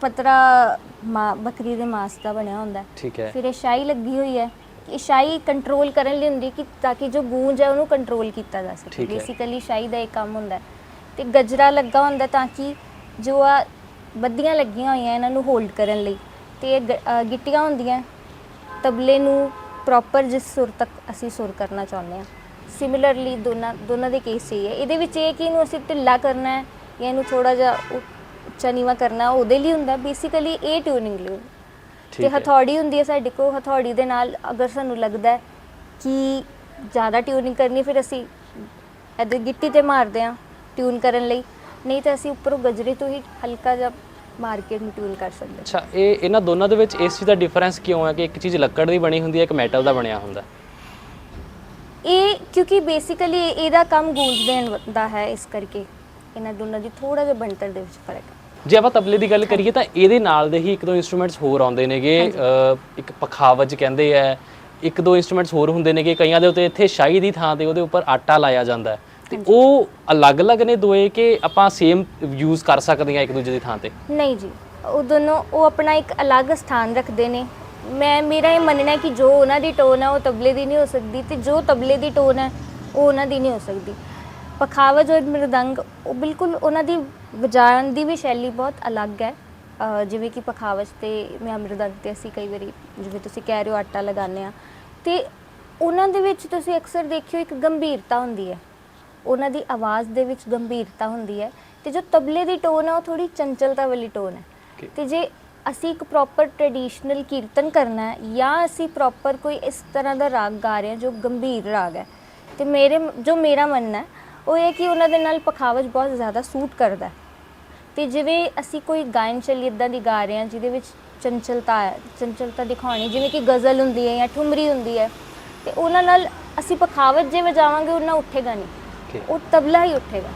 ਪੱਤਰਾ ਮਾ- ਬੱਕਰੀ ਦੇ ਮਾਸ ਦਾ ਬਣਿਆ ਹੁੰਦਾ। ਠੀਕ ਹੈ। ਫਿਰ ਇਹ ਸ਼ਾਈ ਲੱਗੀ ਹੋਈ ਹੈ। ਇਹ ਸ਼ਾਈ ਕੰਟਰੋਲ ਕਰਨ ਲਈ ਹੁੰਦੀ ਕਿ ਤਾਂ ਕਿ ਜੋ ਗੂੰਜ ਹੈ ਉਹਨੂੰ ਕੰਟਰੋਲ ਕੀਤਾ ਜਾ ਸਕੇ ਠੀਕ ਹੈ। ਬੇਸਿਕਲੀ ਸ਼ਾਈ ਦਾ ਇਹ ਕੰਮ ਹੁੰਦਾ ਹੈ। ਤੇ ਗਜਰਾ ਲੱਗਾ ਹੁੰਦਾ ਤਾਂ ਕਿ ਜੋ ਆ ਬੱਦੀਆਂ ਲੱਗੀਆਂ ਹੋਈਆਂ ਇਹਨਾਂ ਨੂੰ ਹੋਲਡ ਕਰਨ ਲਈ ਤੇ ਇਹ ਗ- ਅ, ਗਿੱਟੀਆਂ ਹੁੰਦੀਆਂ ਤਬਲੇ ਨੂੰ ਪ੍ਰੋਪਰ ਜਿਸ ਸੁਰ ਤੱਕ ਅਸੀਂ ਸੁਰ ਕਰਨਾ ਚਾਹੁੰਦੇ ਹਾਂ ਸਿਮਿਲਰਲੀ ਦੋਨਾਂ ਦੋਨਾਂ ਦੇ ਕੇਸ ਸਹੀ ਹੈ ਇਹਦੇ ਵਿੱਚ ਇਹ ਕਿ ਇਹਨੂੰ ਅਸੀਂ ਢਿੱਲਾ ਕਰਨਾ ਹੈ ਜਾਂ ਇਹਨੂੰ ਥੋੜਾ ਜਿਹਾ ਉ- ਉੱਚਾ ਨੀਵਾ ਕਰਨਾ ਉਹਦੇ ਲਈ ਹੁੰਦਾ ਬੇਸਿਕਲੀ ਇਹ ਟਿਊਨਿੰਗ ਲਈ ਹੁੰਦਾ। ਤੇ ਹਥੌੜੀ ਹੁੰਦੀ ਹੈ ਸਾਡੇ ਕੋਲ ਹਥੌੜੀ ਦੇ ਨਾਲ ਅਗਰ ਸਾਨੂੰ ਲੱਗਦਾ ਕਿ ਜ਼ਿਆਦਾ ਟਿਊਨਿੰਗ ਕਰਨੀ ਫਿਰ ਅਸੀਂ ਇਹਦੇ ਗਿੱਟੀ ਤੇ ਮਾਰਦੇ ਆ ਟਿਊਨ ਕਰਨ ਲਈ। ਨਹੀਂ ਤਾਂ ਅਸੀਂ ਉੱਪਰੋਂ ਗਜਰੇ ਤੋਂ ਹੀ ਹਲਕਾ ਜਿਹਾ ਮਾਰ ਕੇ ਨੂੰ ਟਿਊਨ ਕਰ ਸਕਦੇ। ਅੱਛਾ ਇਹ ਇਹਨਾਂ ਦੋਨਾਂ ਦੇ ਵਿੱਚ ਇਸ ਚੀਜ਼ ਦਾ ਡਿਫਰੈਂਸ ਕਿਉਂ ਹੈ ਕਿ ਇੱਕ ਚੀਜ਼ ਲੱਕੜ ਦੀ ਬਣੀ ਹੁੰਦੀ ਹੈ ਇੱਕ ਮੈਟਲ ਦਾ ਬਣਿਆ ਹੁੰਦਾ ਇਹ ਕਿਉਂਕਿ ਬੇਸਿਕਲੀ ਇਹਦਾ ਕੰਮ ਗੂੰਜ ਦੇਣ ਦਾ ਹੈ ਇਸ ਕਰਕੇ। ਇਹਨਾਂ ਦੋਨਾਂ ਦੀ ਥੋੜਾ ਜਿਹਾ ਬਣਤਰ ਦੇ ਵਿੱਚ ਫ਼ਰਕ ਹੈ। ਜੇ ਆਪਾਂ ਤਬਲੇ ਦੀ ਗੱਲ ਕਰੀਏ ਤਾਂ ਇਹਦੇ ਨਾਲ ਦੇ ਹੀ ਇੱਕ ਦੋ ਇਨਸਟਰੂਮੈਂਟਸ ਹੋਰ ਆਉਂਦੇ ਨੇਗੇ ਇੱਕ ਪਖਾਵਜ ਕਹਿੰਦੇ ਆ ਇੱਕ ਦੋ ਇਨਸਟਰੂਮੈਂਟਸ ਹੋਰ ਹੁੰਦੇ ਨੇਗੇ ਕਈਆਂ ਦੇ ਉੱਤੇ ਇੱਥੇ ਸ਼ਾਹੀ ਦੀ ਥਾਂ ਤੇ ਉਹਦੇ ਉੱਪਰ ਆਟਾ ਲਾਇਆ ਜਾਂਦਾ ਤੇ ਉਹ ਅਲੱਗ-ਅਲੱਗ ਨੇ ਦੋਏ ਕਿ ਆਪਾਂ ਸੇਮ ਯੂਜ਼ ਕਰ ਸਕਦੇ ਹਾਂ ਇੱਕ ਦੂਜੇ ਦੀ ਥਾਂ ਤੇ? ਨਹੀਂ ਜੀ ਉਹ ਦੋਨੋਂ ਉਹ ਆਪਣਾ ਇੱਕ ਅਲੱਗ ਸਥਾਨ ਰੱਖਦੇ ਨੇ। ਮੈਂ ਮੇਰਾ ਇਹ ਮੰਨਣਾ ਹੈ ਕਿ ਜੋ ਉਹਨਾਂ ਦੀ ਟੋਨ ਹੈ ਉਹ ਤਬਲੇ ਦੀ ਨਹੀਂ ਹੋ ਸਕਦੀ ਤੇ ਜੋ ਤਬਲੇ ਦੀ ਟੋਨ ਹੈ ਉਹ ਉਹਨਾਂ ਦੀ ਨਹੀਂ ਹੋ ਸਕਦੀ। ਪਖਾਵਜ ਔਰ ਮ੍ਰਿਦੰਗ ਉਹ ਬਿਲਕੁਲ ਉਹਨਾਂ ਦੀ ਵਜਾਉਣ ਦੀ ਵੀ ਸ਼ੈਲੀ ਬਹੁਤ ਅਲੱਗ ਹੈ। ਅਹ ਜਿਵੇਂ ਕਿ ਪਖਾਵਜ ਤੇ ਮੈਂ ਮ੍ਰਿਦੰਗ ਤੇ ਅਸੀਂ ਕਈ ਵਾਰੀ ਜਿਵੇਂ ਤੁਸੀਂ ਕਹਿ ਰਹੇ ਹੋ ਆਟਾ ਲਗਾਉਂਦੇ ਆ ਤੇ ਉਹਨਾਂ ਦੇ ਵਿੱਚ ਤੁਸੀਂ ਅਕਸਰ ਦੇਖਿਓ ਇੱਕ ਗੰਭੀਰਤਾ ਹੁੰਦੀ ਹੈ। ਉਹਨਾਂ ਦੀ ਆਵਾਜ਼ ਦੇ ਵਿੱਚ ਗੰਭੀਰਤਾ ਹੁੰਦੀ ਹੈ ਤੇ ਜੋ ਤਬਲੇ ਦੀ ਟੋਨ ਹੈ ਉਹ ਥੋੜੀ ਚੰਚਲਤਾ ਵਾਲੀ ਟੋਨ ਹੈ। Okay. ਤੇ ਜੇ ਅਸੀਂ ਇੱਕ ਪ੍ਰੋਪਰ ਟ੍ਰੈਡੀਸ਼ਨਲ ਕੀਰਤਨ ਕਰਨਾ ਹੈ ਜਾਂ ਅਸੀਂ ਪ੍ਰੋਪਰ ਕੋਈ ਇਸ ਤਰ੍ਹਾਂ ਦਾ ਰਾਗ ਗਾ ਰਹੇ ਹਾਂ ਜੋ ਗੰਭੀਰ ਰਾਗ ਹੈ। ਤੇ ਮੇਰੇ ਜੋ ਮੇਰਾ ਮੰਨਣਾ ਹੈ ਉਹ ਇਹ ਕਿ ਉਹਨਾਂ ਦੇ ਨਾਲ ਪਖਾਵਜ ਬਹੁਤ ਜ਼ਿਆਦਾ ਸੂਟ ਕਰਦਾ ਹੈ। ਤੇ ਜਿਵੇਂ ਅਸੀਂ ਕੋਈ ਗਾਇਨ ਸ਼ੈਲੀ ਇਦਾਂ ਦੀ ਗਾ ਰਹੇ ਹਾਂ ਜਿਹਦੇ ਵਿੱਚ ਚੰਚਲਤਾ ਹੈ ਚੰਚਲਤਾ ਦਿਖਾਉਣੀ ਜਿਵੇਂ ਕਿ ਗਜ਼ਲ ਹੁੰਦੀ ਹੈ ਜਾਂ ਠੁਮਰੀ ਹੁੰਦੀ ਹੈ ਤੇ ਉਹਨਾਂ ਨਾਲ ਅਸੀਂ ਪਖਾਵਤ ਜੇ ਵਜਾਵਾਂਗੇ ਉਹਨਾਂ ਉੱਠੇਗਾ ਨਹੀਂ. ਉਹ ਤਬਲਾ ਹੀ ਉੱਠੇਗਾ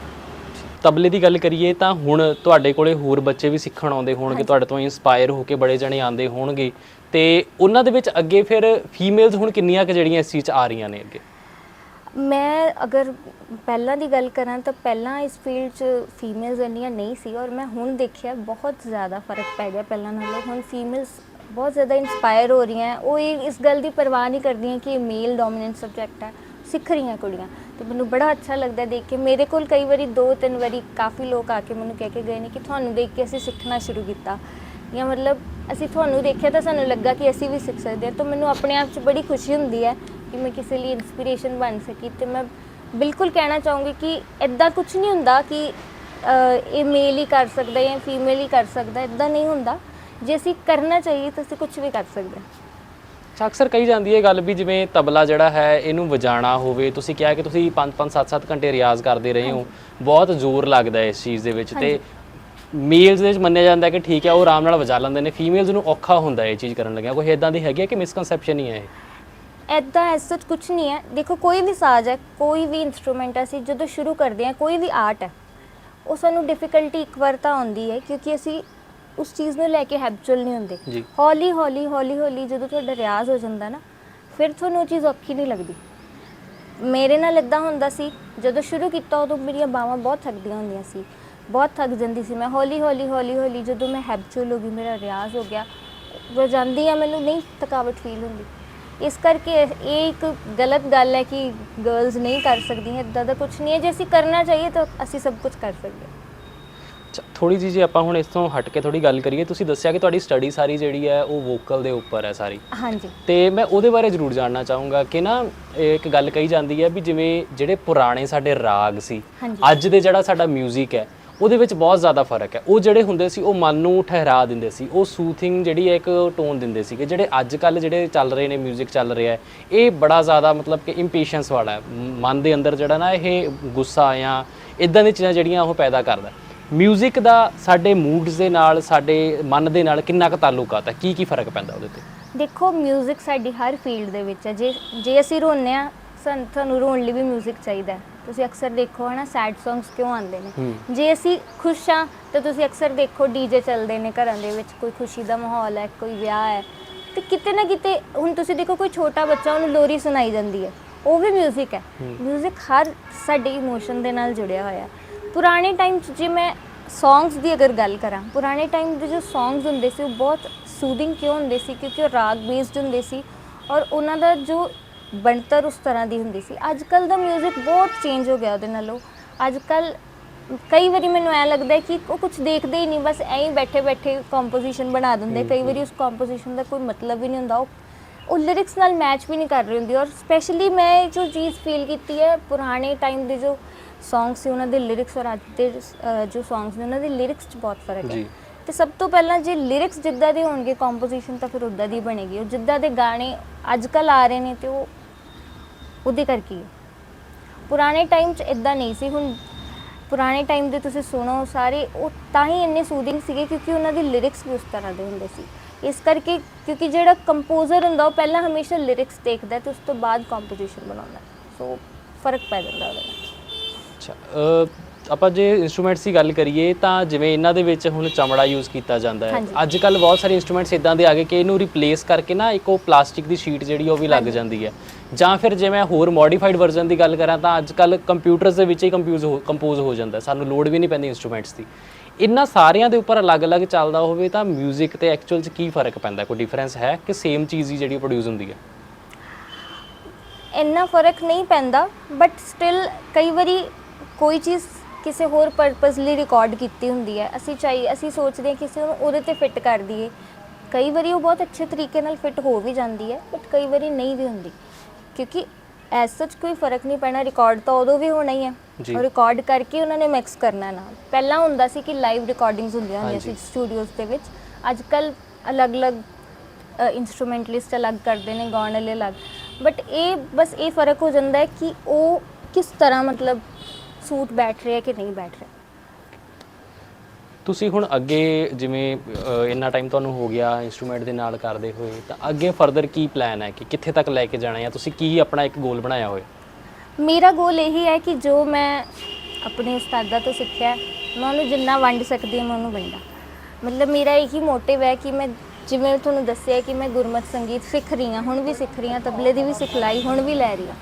ਤਬਲੇ ਦੀ ਗੱਲ ਕਰੀਏ ਤਾਂ ਹੁਣ ਤੁਹਾਡੇ ਕੋਲੇ ਹੋਰ ਬੱਚੇ ਵੀ ਸਿੱਖਣ ਆਉਂਦੇ ਹੋਣਗੇ। ਤੁਹਾਡੇ ਤੋਂ ਇਨਸਪਾਇਰ ਹੋ ਕੇ ਬੜੇ ਜਣੇ ਆਉਂਦੇ ਹੋਣਗੇ ਤੇ ਉਹਨਾਂ ਦੇ ਵਿੱਚ ਅੱਗੇ ਫਿਰ ਫੀਮੇਲਸ ਹੁਣ ਕਿੰਨੀਆਂ ਕੁ ਜਿਹੜੀਆਂ ਇਸ ਚੀਜ਼ 'ਚ ਆ ਰਹੀਆਂ ਨੇ ਅੱਗੇ ਮੈਂ ਅਗਰ ਪਹਿਲਾਂ ਦੀ ਗੱਲ ਕਰਾਂ ਤਾਂ ਪਹਿਲਾਂ ਇਸ ਫੀਲਡ 'ਚ ਫੀਮੇਲਸ ਇੰਨੀਆਂ ਨਹੀਂ ਸੀ ਔਰ ਮੈਂ ਹੁਣ ਦੇਖਿਆ ਬਹੁਤ ਜ਼ਿਆਦਾ ਫ਼ਰਕ ਪੈ ਗਿਆ ਪਹਿਲਾਂ ਨਾਲੋਂ। ਹੁਣ ਫੀਮੇਲਸ ਬਹੁਤ ਜ਼ਿਆਦਾ ਇਨਸਪਾਇਰ ਹੋ ਰਹੀਆਂ। ਉਹ ਇਹ ਇਸ ਗੱਲ ਦੀ ਪਰਵਾਹ ਨਹੀਂ ਕਰਦੀਆਂ ਕਿ ਇਹ ਮੇਲ ਡੋਮੀਨੈਂਟ ਸਬਜੈਕਟ ਹੈ ਸਿੱਖ ਰਹੀਆਂ ਕੁੜੀਆਂ। ਤੇ ਮੈਨੂੰ ਬੜਾ ਅੱਛਾ ਲੱਗਦਾ ਦੇਖ ਕੇ। ਮੇਰੇ ਕੋਲ ਕਈ ਵਾਰੀ ਦੋ ਤਿੰਨ ਵਾਰੀ ਕਾਫੀ ਲੋਕ ਆ ਕੇ ਮੈਨੂੰ ਕਹਿ ਕੇ ਗਏ ਨੇ ਕਿ ਤੁਹਾਨੂੰ ਦੇਖ ਕੇ ਅਸੀਂ ਸਿੱਖਣਾ ਸ਼ੁਰੂ ਕੀਤਾ। ਜਾਂ ਮਤਲਬ ਅਸੀਂ ਤੁਹਾਨੂੰ ਦੇਖਿਆ ਤਾਂ ਸਾਨੂੰ ਲੱਗਾ ਕਿ ਅਸੀਂ ਵੀ ਸਿੱਖ ਸਕਦੇ ਹਾਂ। ਤਾਂ ਮੈਨੂੰ ਆਪਣੇ ਆਪ 'ਚ ਬੜੀ ਖੁਸ਼ੀ ਹੁੰਦੀ ਹੈ ਕਿ ਮੈਂ ਕਿਸੇ ਲਈ ਇਨਸਪੀਰੇਸ਼ਨ ਬਣ ਸਕੀ ਤੇ ਮੈਂ ਬਿਲਕੁਲ ਕਹਿਣਾ ਚਾਹੂੰਗੀ ਕਿ ਐਦਾਂ ਕੁਝ ਨਹੀਂ ਹੁੰਦਾ ਕਿ ਅਹ, ਇਹ ਮੇਲ ਹੀ ਕਰ ਸਕਦਾ ਜਾਂ ਫੀਮੇਲ ਹੀ ਕਰ ਸਕਦਾ ਐਦਾਂ ਨਹੀਂ ਹੁੰਦਾ। ਜੇ ਅਸੀਂ ਕਰਨਾ ਚਾਹੀਏ ਤਾਂ ਅਸੀਂ ਕੁਝ ਵੀ ਕਰ ਸਕਦੇ ਹਾਂ। ਅੱਛਾ, ਅਕਸਰ ਕਹੀ ਜਾਂਦੀ ਹੈ ਗੱਲ ਵੀ ਜਿਵੇਂ ਤਬਲਾ ਜਿਹੜਾ ਹੈ ਇਹਨੂੰ ਵਜਾਣਾ ਹੋਵੇ ਤੁਸੀਂ ਕਿਹਾ ਕਿ ਤੁਸੀਂ 5-5 7-7 ਘੰਟੇ ਰਿਆਜ਼ ਕਰਦੇ ਰਹੇ ਹੋ। ਬਹੁਤ ਜ਼ੋਰ ਲੱਗਦਾ ਹੈ ਇਸ ਚੀਜ਼ ਦੇ ਵਿੱਚ ਤੇ ਮੇਲਸ ਦੇ ਵਿੱਚ ਮੰਨਿਆ ਜਾਂਦਾ ਹੈ ਕਿ ਠੀਕ ਹੈ ਉਹ ਆਰਾਮ ਨਾਲ ਵਜਾ ਲੈਂਦੇ ਨੇ। ਫੀਮੇਲਸ ਨੂੰ ਔਖਾ ਹੁੰਦਾ ਹੈ ਇਹ ਚੀਜ਼ ਕਰਨ ਲੱਗਿਆ। ਕੋਈ ਇਦਾਂ ਦੀ ਹੈਗੀ ਹੈ ਕਿ ਮਿਸਕਨਸੈਪਸ਼ਨ ਹੀ ਹੈ ਇਹ? ਐਦਾਂ ਐਸਾ ਕੁਝ ਨਹੀਂ ਹੈ। ਦੇਖੋ ਕੋਈ ਵੀ ਸਾਜ਼ ਹੈ ਕੋਈ ਵੀ ਇਨਸਟਰੂਮੈਂਟ ਅਸੀਂ ਜਦੋਂ ਸ਼ੁਰੂ ਕਰਦੇ ਹਾਂ ਕੋਈ ਵੀ ਆਰਟ ਹੈ ਉਹ ਸਾਨੂੰ ਡਿਫਿਕਲਟੀ ਇੱਕ ਵਾਰ ਤਾਂ ਆਉਂਦੀ ਹੈ ਕਿਉਂਕਿ ਅਸੀਂ ਉਸ ਚੀਜ਼ ਨੂੰ ਲੈ ਕੇ ਹੈਬਚੁਅਲ ਨਹੀਂ ਹੁੰਦੇ। ਹੌਲੀ ਹੌਲੀ ਹੌਲੀ ਹੌਲੀ ਜਦੋਂ ਤੁਹਾਡਾ ਰਿਆਜ਼ ਹੋ ਜਾਂਦਾ ਨਾ ਫਿਰ ਤੁਹਾਨੂੰ ਉਹ ਚੀਜ਼ ਔਖੀ ਨਹੀਂ ਲੱਗਦੀ। ਮੇਰੇ ਨਾਲ ਇਦਾਂ ਹੁੰਦਾ ਸੀ ਜਦੋਂ ਸ਼ੁਰੂ ਕੀਤਾ ਉਦੋਂ ਮੇਰੀਆਂ ਬਾਹਾਂ ਬਹੁਤ ਥੱਕਦੀਆਂ ਹੁੰਦੀਆਂ ਸੀ ਬਹੁਤ ਥੱਕ ਜਾਂਦੀ ਸੀ ਮੈਂ। ਹੌਲੀ ਹੌਲੀ ਹੌਲੀ ਹੌਲੀ ਜਦੋਂ ਮੈਂ ਹੈਬਚੁਅਲ ਹੋ ਗਈ ਮੇਰਾ ਰਿਆਜ਼ ਹੋ ਗਿਆ ਵਜਾਉਂਦੀ ਆ ਮੈਨੂੰ ਨਹੀਂ ਥਕਾਵਟ ਫੀਲ ਹੁੰਦੀ। ਇਸ ਕਰਕੇ ਇਹ ਇੱਕ ਗਲਤ ਗੱਲ ਹੈ ਕਿ ਗਰਲਸ ਨਹੀਂ ਕਰ ਸਕਦੀਆਂ ਇਦਾਂ ਦਾ ਕੁਝ ਨਹੀਂ ਹੈ। ਜੇ ਅਸੀਂ ਕਰਨਾ ਚਾਹੀਏ ਤਾਂ ਅਸੀਂ ਸਭ ਕੁਝ ਕਰ ਸਕਦੇ ਹਾਂ। ਥੋੜੀ ਜਿਹੀ ਜੇ ਆਪਾਂ ਹੁਣ ਇਸ ਤੋਂ ਹਟ ਕੇ ਥੋੜੀ ਗੱਲ ਕਰੀਏ ਤੁਸੀਂ ਦੱਸਿਆ ਕਿ ਤੁਹਾਡੀ ਸਟੱਡੀ ਸਾਰੀ ਜਿਹੜੀ ਹੈ ਉਹ ਵੋਕਲ ਦੇ ਉੱਪਰ ਹੈ ਸਾਰੀ। ਹਾਂਜੀ। ਤੇ ਮੈਂ ਉਹਦੇ ਬਾਰੇ ਜ਼ਰੂਰ ਜਾਣਨਾ ਚਾਹੂੰਗਾ ਕਿ ਨਾ ਇੱਕ ਗੱਲ ਕਹੀ ਜਾਂਦੀ ਹੈ ਵੀ ਜਿਵੇਂ ਜਿਹੜੇ ਪੁਰਾਣੇ ਸਾਡੇ ਰਾਗ ਸੀ। ਅੱਜ ਦੇ ਜਿਹੜਾ ਸਾਡਾ 뮤직 ਹੈ ਉਹਦੇ ਵਿੱਚ ਬਹੁਤ ਜ਼ਿਆਦਾ ਫਰਕ ਹੈ ਉਹ ਜਿਹੜੇ ਹੁੰਦੇ ਸੀ ਉਹ ਮਨ ਨੂੰ ਠਹਿਰਾ ਦਿੰਦੇ ਸੀ ਉਹ ਸੂਥਿੰਗ ਜਿਹੜੀ ਹੈ ਇੱਕ ਟੋਨ ਦਿੰਦੇ ਸੀਗੇ ਜਿਹੜੇ ਅੱਜ ਕੱਲ ਜਿਹੜੇ ਚੱਲ ਰਹੇ ਨੇ 뮤직 ਚੱਲ ਰਿਹਾ ਹੈ ਇਹ ਬੜਾ ਜ਼ਿਆਦਾ ਮਤਲਬ ਕਿ ਇੰਪੇਸ਼ੈਂਸ ਵਾਲਾ ਹੈ ਮ- ਮਨ ਦੇ ਅੰਦਰ ਜਿਹੜਾ ਨਾ ਇਹ ਗੁੱਸਾ ਜਾਂ ਇਦਾਂ ਦੀਆਂ ਚੀਜ਼ਾਂ ਜਿਹੜੀਆਂ ਉਹ ਪੈਦਾ ਕਰਦਾ 뮤직 ਦਾ ਸਾਡੇ ਮੂਡਸ ਦੇ ਨਾਲ ਸਾਡੇ ਮਨ ਦੇ ਨਾਲ ਕਿੰਨਾ ਕੁ ਤਾਲੁਕਾਤ ਹੈ ਕੀ ਕੀ ਫਰਕ ਪੈਂਦਾ ਉਹਦੇ ਤੇ ਦੇਖੋ 뮤직 ਸਾਡੀ ਹਰ ਫੀਲਡ ਦੇ ਵਿੱਚ ਹੈ ਜੇ ਜੇ ਅਸੀਂ ਰੋਨੇ ਆ ਸਾਨੂੰ ਤੁਹਾਨੂੰ ਰੋਣ ਲਈ ਵੀ 뮤직 ਚਾਹੀਦਾ ਹੈ ਤੁਸੀਂ ਅਕਸਰ ਦੇਖੋ ਹਨਾ ਸੈਡ ਸੌਂਗਸ ਕਿਉਂ ਆਉਂਦੇ ਨੇ ਹੂੰ ਜੇ ਅਸੀਂ ਖੁਸ਼ ਆ ਤਾਂ ਤੁਸੀਂ ਅਕਸਰ ਦੇਖੋ ਡੀਜੇ ਚੱਲਦੇ ਨੇ ਘਰਾਂ ਦੇ ਵਿੱਚ ਕੋਈ ਖੁਸ਼ੀ ਦਾ ਮਾਹੌਲ ਹੈ ਕੋਈ ਵਿਆਹ ਹੈ ਤੇ ਕਿਤੇ ਨਾ ਕਿਤੇ ਹੁਣ ਤੁਸੀਂ ਦੇਖੋ ਕੋਈ ਛੋਟਾ ਬੱਚਾ ਉਹਨੂੰ ਲੋਰੀ ਸੁਣਾਈ ਜਾਂਦੀ ਹੈ ਉਹ ਵੀ 뮤직 ਹੈ ਹੂੰ। 뮤직 ਹਰ ਸਾਡੇ ਇਮੋਸ਼ਨ ਦੇ ਨਾਲ ਜੁੜਿਆ ਹੋਇਆ ਹੈ ਪੁਰਾਣੇ ਟਾਈਮ 'ਚ ਜੇ ਮੈਂ ਸੌਂਗਸ ਦੀ ਅਗਰ ਗੱਲ ਕਰਾਂ ਪੁਰਾਣੇ ਟਾਈਮ ਦੇ ਜੋ ਸੌਂਗਸ ਹੁੰਦੇ ਸੀ ਉਹ ਬਹੁਤ ਸੂਦਿੰਗ ਕਿਉਂ ਹੁੰਦੇ ਸੀ ਕਿਉਂਕਿ ਉਹ ਰਾਗ ਬੇਸਡ ਹੁੰਦੇ ਸੀ ਔਰ ਉਹਨਾਂ ਦਾ ਜੋ ਬਣਤਰ ਉਸ ਤਰ੍ਹਾਂ ਦੀ ਹੁੰਦੀ ਸੀ। ਅੱਜ ਕੱਲ ਦਾ 뮤직 ਬਹੁਤ ਚੇਂਜ ਹੋ ਗਿਆ ਉਹਦੇ ਨਾਲੋਂ। ਅੱਜ ਕੱਲ ਕਈ ਵਾਰੀ ਮੈਨੂੰ ਐ ਲੱਗਦਾ ਕਿ ਉਹ ਕੁਝ ਦੇਖਦੇ ਹੀ ਨਹੀਂ ਬਸ ਐਂ ਹੀ ਬੈਠੇ ਬੈਠੇ ਕੰਪੋਜੀਸ਼ਨ ਬਣਾ ਦਿੰਦੇ। ਕਈ ਵਾਰੀ ਉਸ ਕੰਪੋਜੀਸ਼ਨ ਦਾ ਕੋਈ ਮਤਲਬ ਹੀ ਨਹੀਂ ਹੁੰਦਾ। ਉਹ ਉਹ ਲਿਰਿਕਸ ਨਾਲ ਮੈਚ ਵੀ ਨਹੀਂ ਕਰ ਰਹੀ ਹੁੰਦੀ। ਔਰ ਸਪੈਸ਼ਲੀ ਮੈਂ ਜੋ ਚੀਜ਼ ਫੀਲ ਕੀਤੀ ਹੈ ਪੁਰਾਣੇ ਟਾਈਮ ਦੇ ਜੋ Song ਸੀ ਉਹਨਾਂ ਦੇ ਲਿਰਿਕਸ ਔਰ ਅੱਜ ਦੇ ਜੋ Songs ਨੇ ਉਹਨਾਂ ਦੇ ਲਿਰਿਕਸ 'ਚ ਬਹੁਤ ਫ਼ਰਕ ਹੈ। ਤੇ ਸਭ ਤੋਂ ਪਹਿਲਾਂ ਜੇ ਲਿਰਿਕਸ ਜਿੱਦਾਂ ਦੇ ਹੋਣਗੇ ਕੰਪੋਜੀਸ਼ਨ ਤਾਂ ਫਿਰ ਉਦਾਂ ਦੀ ਬਣੇਗੀ। ਉਹ ਜਿੱਦਾਂ ਦੇ ਗਾਣੇ ਅੱਜ ਕੱਲ ਆ ਰਹੇ ਨੇ ਤੇ ਉਹ ਉਹਦੇ ਕਰਕੇ ਹੀ ਹੈ। ਪੁਰਾਣੇ ਟਾਈਮ 'ਚ ਇਦਾਂ ਨਹੀਂ ਸੀ ਹੁਣ ਪੁਰਾਣੇ ਟਾਈਮ ਦੇ ਤੁਸੀਂ ਸੁਣੋ ਸਾਰੇ ਉਹ ਤਾਂ ਹੀ ਇੰਨੇ ਸੂਦਿੰਗ ਸੀਗੇ ਕਿਉਂਕਿ ਉਹਨਾਂ ਦੇ ਲਿਰਿਕਸ ਵੀ ਉਸ ਤਰ੍ਹਾਂ ਦੇ ਹੁੰਦੇ ਸੀ ਇਸ ਕਰਕੇ ਕਿਉਂਕਿ ਜਿਹੜਾ ਕੰਪੋਜ਼ਰ ਹੁੰਦਾ ਉਹ ਪਹਿਲਾਂ ਹਮੇਸ਼ਾ ਲਿਰਿਕਸ ਦੇਖਦਾ ਹੈ ਤੇ ਉਸ ਤੋਂ ਬਾਅਦ ਕੰਪੋਜੀਸ਼ਨ ਬਣਾਉਂਦਾ ਸੋ ਫ਼ਰਕ ਪੈ ਜਾਂਦਾ ਉਹਦੇ ਨਾਲ ਅੱਛਾ ਅ, ਆਪਾਂ ਜੇ ਇਨਸਟਰੂਮੈਂਟਸ ਦੀ ਗੱਲ ਕਰੀਏ ਤਾਂ ਜਿਵੇਂ ਇਹਨਾਂ ਦੇ ਵਿੱਚ ਹੁਣ ਚਮੜਾ ਯੂਜ਼ ਕੀਤਾ ਜਾਂਦਾ ਹੈ ਹਾਂਜੀ। ਅੱਜ ਕੱਲ ਬਹੁਤ ਸਾਰੇ ਇਨਸਟਰੂਮੈਂਟਸ ਇਦਾਂ ਦੇ ਆ ਗਏ ਕਿ ਇਹਨੂੰ ਰਿਪਲੇਸ ਕਰਕੇ ਨਾ ਇੱਕ ਉਹ ਪਲਾਸਟਿਕ ਦੀ ਸ਼ੀਟ ਜਿਹੜੀ ਉਹ ਵੀ ਲੱਗ ਹਾਂਜੀ। ਜਾਂਦੀ ਹੈ ਜਾਂ ਫਿਰ ਜੇ ਮੈਂ ਹੋਰ ਮੋਡੀਫਾਈਡ ਵਰਜ਼ਨ ਦੀ ਗੱਲ ਕਰਾਂ ਤਾਂ ਅੱਜ ਕੱਲ ਕੰਪਿਊਟਰਸ ਦੇ ਵਿੱਚ ਹੀ ਕੰਪਿਊਜ਼ ਹੋ ਕੰਪੋਜ਼ ਹੋ ਜਾਂਦਾ। ਸਾਨੂੰ ਲੋਡ ਵੀ ਨਹੀਂ ਪੈਂਦੀ ਇਨਸਟਰੂਮੈਂਟਸ ਦੀ। ਇਹਨਾਂ ਸਾਰਿਆਂ ਦੇ ਉੱਪਰ ਅਲੱਗ-ਅਲੱਗ ਚੱਲਦਾ ਹੋਵੇ ਤਾਂ 뮤직 ਤੇ ਐਕਚੁਅਲ 'ਚ ਕੀ ਫ਼ਰਕ ਪੈਂਦਾ? ਕੋਈ ਡਿਫਰੈਂਸ ਹੈ ਕਿ ਸੇਮ ਚੀਜ਼ ਹੀ ਜਿਹੜੀ ਪ੍ਰੋਡਿਊਸ ਹੁੰਦੀ ਹੈ? ਇੰਨਾ ਫ਼ਰਕ ਨਹੀਂ ਪੈਂਦਾ ਬਟ ਸਟਿਲ ਕਈ ਵਾਰੀ ਕੋਈ ਚੀਜ਼ ਕਿਸੇ ਹੋਰ ਪਰਪਸ ਲਈ ਰਿਕਾਰਡ ਕੀਤੀ ਹੁੰਦੀ ਹੈ। ਅਸੀਂ ਚਾਹੀ, ਅਸੀਂ ਸੋਚਦੇ ਹਾਂ ਕਿਸੇ ਨੂੰ ਉਹਦੇ ਤੇ ਫਿੱਟ ਕਰ ਦਈਏ। ਕਈ ਵਾਰੀ ਉਹ ਬਹੁਤ ਅੱਛੇ ਤਰੀਕੇ ਨਾਲ ਫਿੱਟ ਹੋ ਵੀ ਜਾਂਦੀ ਹੈ ਬਟ ਕਈ ਵਾਰੀ ਨਹੀਂ ਵੀ ਹੁੰਦੀ। ਕਿਉਂਕਿ ਐਸ ਸੱਚ ਕੋਈ ਫ਼ਰਕ ਨਹੀਂ ਪੈਣਾ ਰਿਕਾਰਡ ਤਾਂ ਉਦੋਂ ਵੀ ਹੋਣਾ ਹੀ ਹੈ ਜੀ। ਔਰ ਰਿਕਾਰਡ ਕਰਕੇ ਉਹਨਾਂ ਨੇ ਮਿਕਸ ਕਰਨਾ ਨਾਲ। ਪਹਿਲਾਂ ਹੁੰਦਾ ਸੀ ਕਿ ਲਾਈਵ ਰਿਕਾਰਡਿੰਗਸ ਹੁੰਦੀਆਂ ਹੁੰਦੀਆਂ ਸੀ ਹਾਂਜੀ। ਸਟੂਡੀਓਜ਼ ਦੇ ਵਿੱਚ। ਅੱਜ ਕੱਲ ਅਲੱਗ-ਅਲੱਗ ਇਨਸਟਰੂਮੈਂਟਲਿਸਟ ਅਲੱਗ ਕਰਦੇ ਨੇ ਗਾਉਣ ਵਾਲੇ ਅਲੱਗ। ਬਟ ਇਹ ਬਸ ਇਹ ਫ਼ਰਕ ਹੋ ਜਾਂਦਾ ਹੈ ਕਿ ਉਹ ਕਿਸ ਤਰ੍ਹਾਂ ਮਤਲਬ ਸੂਟ ਬੈਠ ਰਿਹਾ ਕਿ ਨਹੀਂ ਬੈਠ ਰਿਹਾ ਤੁਸੀਂ ਹੁਣ ਅੱਗੇ ਜਿਵੇਂ ਅ, ਇੰਨਾ ਟਾਈਮ ਤੁਹਾਨੂੰ ਹੋ ਗਿਆ ਇਨਸਟਰੂਮੈਂਟ ਦੇ ਨਾਲ ਕਰਦੇ ਹੋਏ ਤਾਂ ਅੱਗੇ ਫਰਦਰ ਕੀ ਪਲਾਨ ਹੈ ਕਿ ਕਿੱਥੇ ਤੱਕ ਲੈ ਕੇ ਜਾਣਾ ਹੈ ਤੁਸੀਂ ਕੀ ਆਪਣਾ ਇੱਕ ਗੋਲ ਬਣਾਇਆ ਹੋਇਆ? ਮੇਰਾ ਗੋਲ ਇਹੀ ਹੈ ਕਿ ਜੋ ਮੈਂ ਆਪਣੇ ਉਸਤਾਦਾਂ ਤੋਂ ਸਿੱਖਿਆ ਹੈ, ਮੈਂ ਉਹਨੂੰ ਜਿੰਨਾ ਵੰਡ ਸਕਦੀ ਹਾਂ ਮੈਂ ਉਹਨੂੰ ਵੰਡਾਂ। ਮਤਲਬ ਮੇਰਾ ਇਹੀ ਮੋਟਿਵ ਹੈ ਕਿ ਮੈਂ ਜਿਵੇਂ ਤੁਹਾਨੂੰ ਦੱਸਿਆ ਕਿ ਮੈਂ ਗੁਰਮਤ ਸੰਗੀਤ ਸਿੱਖ ਰਹੀ ਹਾਂ ਹੁਣ ਵੀ ਸਿੱਖ ਰਹੀ ਹਾਂ ਤਬਲੇ ਦੀ ਵੀ ਸਿਖਲਾਈ ਹੁਣ ਵੀ ਲੈ ਰਹੀ ਹਾਂ।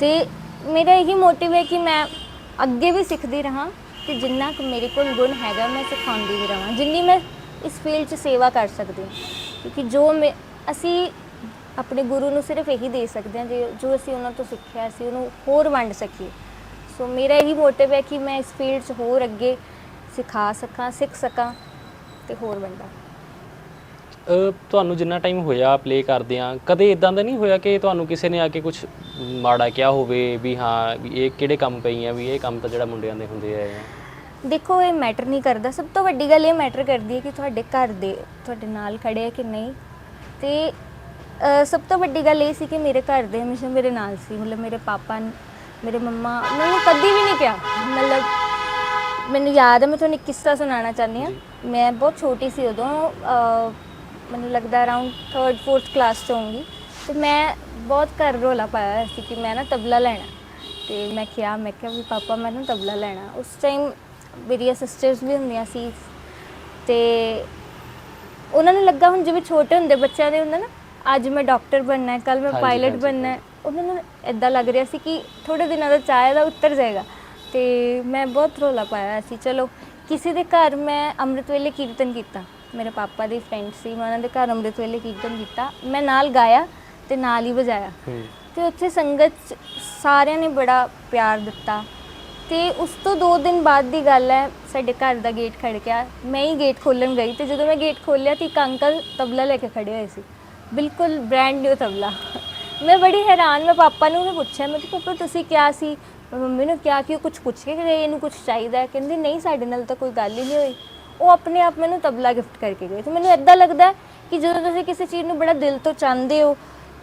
ਤੇ ਮੇਰਾ ਇਹੀ ਮੋਟਿਵ ਹੈ ਕਿ ਮੈਂ ਅੱਗੇ ਵੀ ਸਿੱਖਦੀ ਰਹਾਂ ਤੇ ਜਿੰਨਾ ਕੁ ਮੇਰੇ ਕੋਲ ਗੁਣ ਹੈਗਾ, ਮੈਂ ਸਿਖਾਉਂਦੀ ਵੀ ਰਹਾਂ ਜਿੰਨੀ ਮੈਂ ਇਸ ਫੀਲਡ 'ਚ ਸੇਵਾ ਕਰ ਸਕਦੀ ਹਾਂ। ਕਿਉਂਕਿ ਜੋ ਮੈਂ, ਅਸੀਂ ਆਪਣੇ ਗੁਰੂ ਨੂੰ ਸਿਰਫ ਇਹੀ ਦੇ ਸਕਦੇ ਹਾਂ, ਜੇ ਜੋ ਅਸੀਂ ਉਹਨਾਂ ਤੋਂ ਸਿੱਖਿਆ, ਅਸੀਂ ਉਹਨੂੰ ਹੋਰ ਵੰਡ ਸਕੀਏ। ਸੋ ਮੇਰਾ ਇਹੀ ਮੋਟਿਵ ਹੈ ਕਿ ਮੈਂ ਇਸ ਫੀਲਡ 'ਚ ਹੋਰ ਅੱਗੇ ਸਿਖਾ ਸਕਾਂ, ਸਿੱਖ ਸਕਾਂ ਤੇ ਹੋਰ ਵੰਡਾਂ। ਤੁਹਾਨੂੰ ਜਿੰਨਾ ਟਾਈਮ ਹੋਇਆ ਪਲੇ ਕਰਦਿਆਂ ਕਦੇ ਇਦਾਂ ਦਾ ਨਹੀਂ ਹੋਇਆ ਕਿ ਤੁਹਾਨੂੰ ਕਿਸੇ ਨੇ ਆ ਕੇ ਕੁਝ ਮਾੜਾ ਕਿਹਾ ਹੋਵੇ ਵੀ ਹਾਂ ਵੀ ਇਹ ਕਿਹੜੇ ਕੰਮ ਪਈ ਆ ਵੀ ਇਹ ਕੰਮ ਤਾਂ ਜਿਹੜਾ ਮੁੰਡਿਆਂ ਦੇ ਹੁੰਦੇ ਆ? ਦੇਖੋ ਇਹ ਮੈਟਰ ਨਹੀਂ ਕਰਦਾ। ਸਭ ਤੋਂ ਵੱਡੀ ਗੱਲ ਇਹ ਮੈਟਰ ਕਰਦੀ ਹੈ ਕਿ ਤੁਹਾਡੇ ਘਰ ਦੇ ਤੁਹਾਡੇ ਨਾਲ ਖੜੇ ਆ ਕਿ ਨਹੀਂ। ਤੇ ਸਭ ਤੋਂ ਵੱਡੀ ਗੱਲ ਇਹ ਸੀ ਕਿ ਮੇਰੇ ਘਰ ਦੇ ਹਮੇਸ਼ਾ ਮੇਰੇ ਨਾਲ ਸੀ। ਮਤਲਬ ਮੇਰੇ ਪਾਪਾ ਮੇਰੇ ਮੰਮਾ ਮੈਨੂੰ ਕਦੀ ਵੀ ਨਹੀਂ ਕਿਹਾ। ਮਤਲਬ ਮੈਨੂੰ ਯਾਦ ਹੈ ਮੈਂ ਤੁਹਾਨੂੰ ਇੱਕ ਕਿੱਸਾ ਸੁਣਾਉਣਾ ਚਾਹੁੰਦੀ ਹਾਂ। ਮੈਂ ਬਹੁਤ ਛੋਟੀ ਸੀ ਉਦੋਂ ਮੈਨੂੰ ਲੱਗਦਾ ਅਰਾਊਂਡ 3rd 4th ਕਲਾਸ 'ਚ ਹੋਊਂਗੀ। ਤੇ ਮੈਂ ਬਹੁਤ ਘਰ ਰੋਲਾ ਪਾਇਆ ਹੋਇਆ ਸੀ ਕਿ ਮੈਂ ਨਾ ਤਬਲਾ ਲੈਣਾ। ਤੇ ਮੈਂ ਕਿਹਾ ਮੈਂ ਕਿਹਾ ਵੀ ਪਾਪਾ ਮੈਂ ਨਾ ਤਬਲਾ ਲੈਣਾ। ਉਸ ਟਾਈਮ ਮੇਰੀਆਂ ਸਿਸਟਰਸ ਵੀ ਹੁੰਦੀਆਂ ਸੀ। ਤੇ ਉਹਨਾਂ ਨੂੰ ਲੱਗਾ ਹੁਣ ਜਿਵੇਂ ਛੋਟੇ ਹੁੰਦੇ ਬੱਚਿਆਂ ਦੇ ਹੁੰਦਾ ਨਾ ਅੱਜ ਮੈਂ ਡਾਕਟਰ ਬਣਨਾ ਹੈ ਕੱਲ ਮੈਂ ਹਾਂਜੀ, ਪਾਇਲਟ ਹਾਂਜੀ, ਬਣਨਾ। ਹੈ ਉਹਨਾਂ ਨੂੰ ਇਦਾਂ ਲੱਗ ਰਿਹਾ ਸੀ ਕਿ ਥੋੜੇ ਦਿਨਾਂ ਦਾ ਚਾਹ ਦਾ ਉੱਤਰ ਜਾਏਗਾ। ਤੇ ਮੈਂ ਬਹੁਤ ਰੋਲਾ ਪਾਇਆ ਸੀ। ਚਲੋ ਕਿਸੇ ਦੇ ਘਰ ਮੈਂ ਅੰਮ੍ਰਿਤ ਵੇਲੇ ਕੀਰਤਨ ਕੀਤਾ। ਮੇਰੇ ਪਾਪਾ ਦੀ ਫਰੈਂਡ ਸੀ ਮੈਂ ਉਹਨਾਂ ਦੇ ਘਰ ਅੰਮ੍ਰਿਤ ਵੇਲੇ ਕੀਰਤਨ ਕੀਤਾ। ਮੈਂ ਨਾਲ ਗਾਇਆ ਤੇ ਨਾਲ ਹੀ ਵਜਾਇਆ। ਹੂੰ। ਤੇ ਉੱਥੇ ਸੰਗਤ 'ਚ ਸਾਰਿਆਂ ਨੇ ਬੜਾ ਪਿਆਰ ਦਿੱਤਾ। ਤੇ ਉਸ ਤੋਂ 2 ਦਿਨ ਬਾਅਦ ਦੀ ਗੱਲ ਹੈ ਸਾਡੇ ਘਰ ਦਾ ਗੇਟ ਖੜਕਿਆ ਮੈਂ ਹੀ ਗੇਟ ਖੋਲਣ ਗਈ ਤੇ ਜਦੋਂ ਮੈਂ ਗੇਟ ਖੋਲ੍ਹਿਆ ਤੇ ਇੱਕ ਅੰਕਲ ਤਬਲਾ ਲੈ ਕੇ ਖੜੇ ਹੋਏ ਸੀ। ਬਿਲਕੁਲ ਬ੍ਰੈਂਡ ਨਿਊ ਤਬਲਾ। ਮੈਂ ਬੜੀ ਹੈਰਾਨ ਮੈਂ ਪਾਪਾ ਨੂੰ ਵੀ ਪੁੱਛਿਆ ਮੈਂ ਕਿ ਪਾਪਾ ਤੁਸੀਂ ਕਿਹਾ ਸੀ? ਮੰਮੀ ਨੂੰ ਕਿਹਾ ਕਿ ਉਹ ਕੁਝ ਪੁੱਛ ਕੇ ਗਏ ਇਹਨੂੰ ਕੁਝ ਚਾਹੀਦਾ ਹੈ। ਕਹਿੰਦੇ ਨਹੀਂ ਸਾਡੇ ਨਾਲ ਤਾਂ ਕੋਈ ਗੱਲ ਹੀ ਨਹੀਂ ਹੋਈ। ਉਹ ਆਪਣੇ ਆਪ ਮੈਨੂੰ ਤਬਲਾ ਗਿਫਟ ਕਰਕੇ ਗਏ ਤੇ ਮੈਨੂੰ ਇਦਾਂ ਲੱਗਦਾ ਹੈ ਕਿ ਜਦੋਂ ਤੁਸੀਂ ਕਿਸੇ ਚੀਜ਼ ਨੂੰ ਬੜਾ ਦਿਲ ਤੋਂ ਚਾਹੁੰਦੇ ਹੋ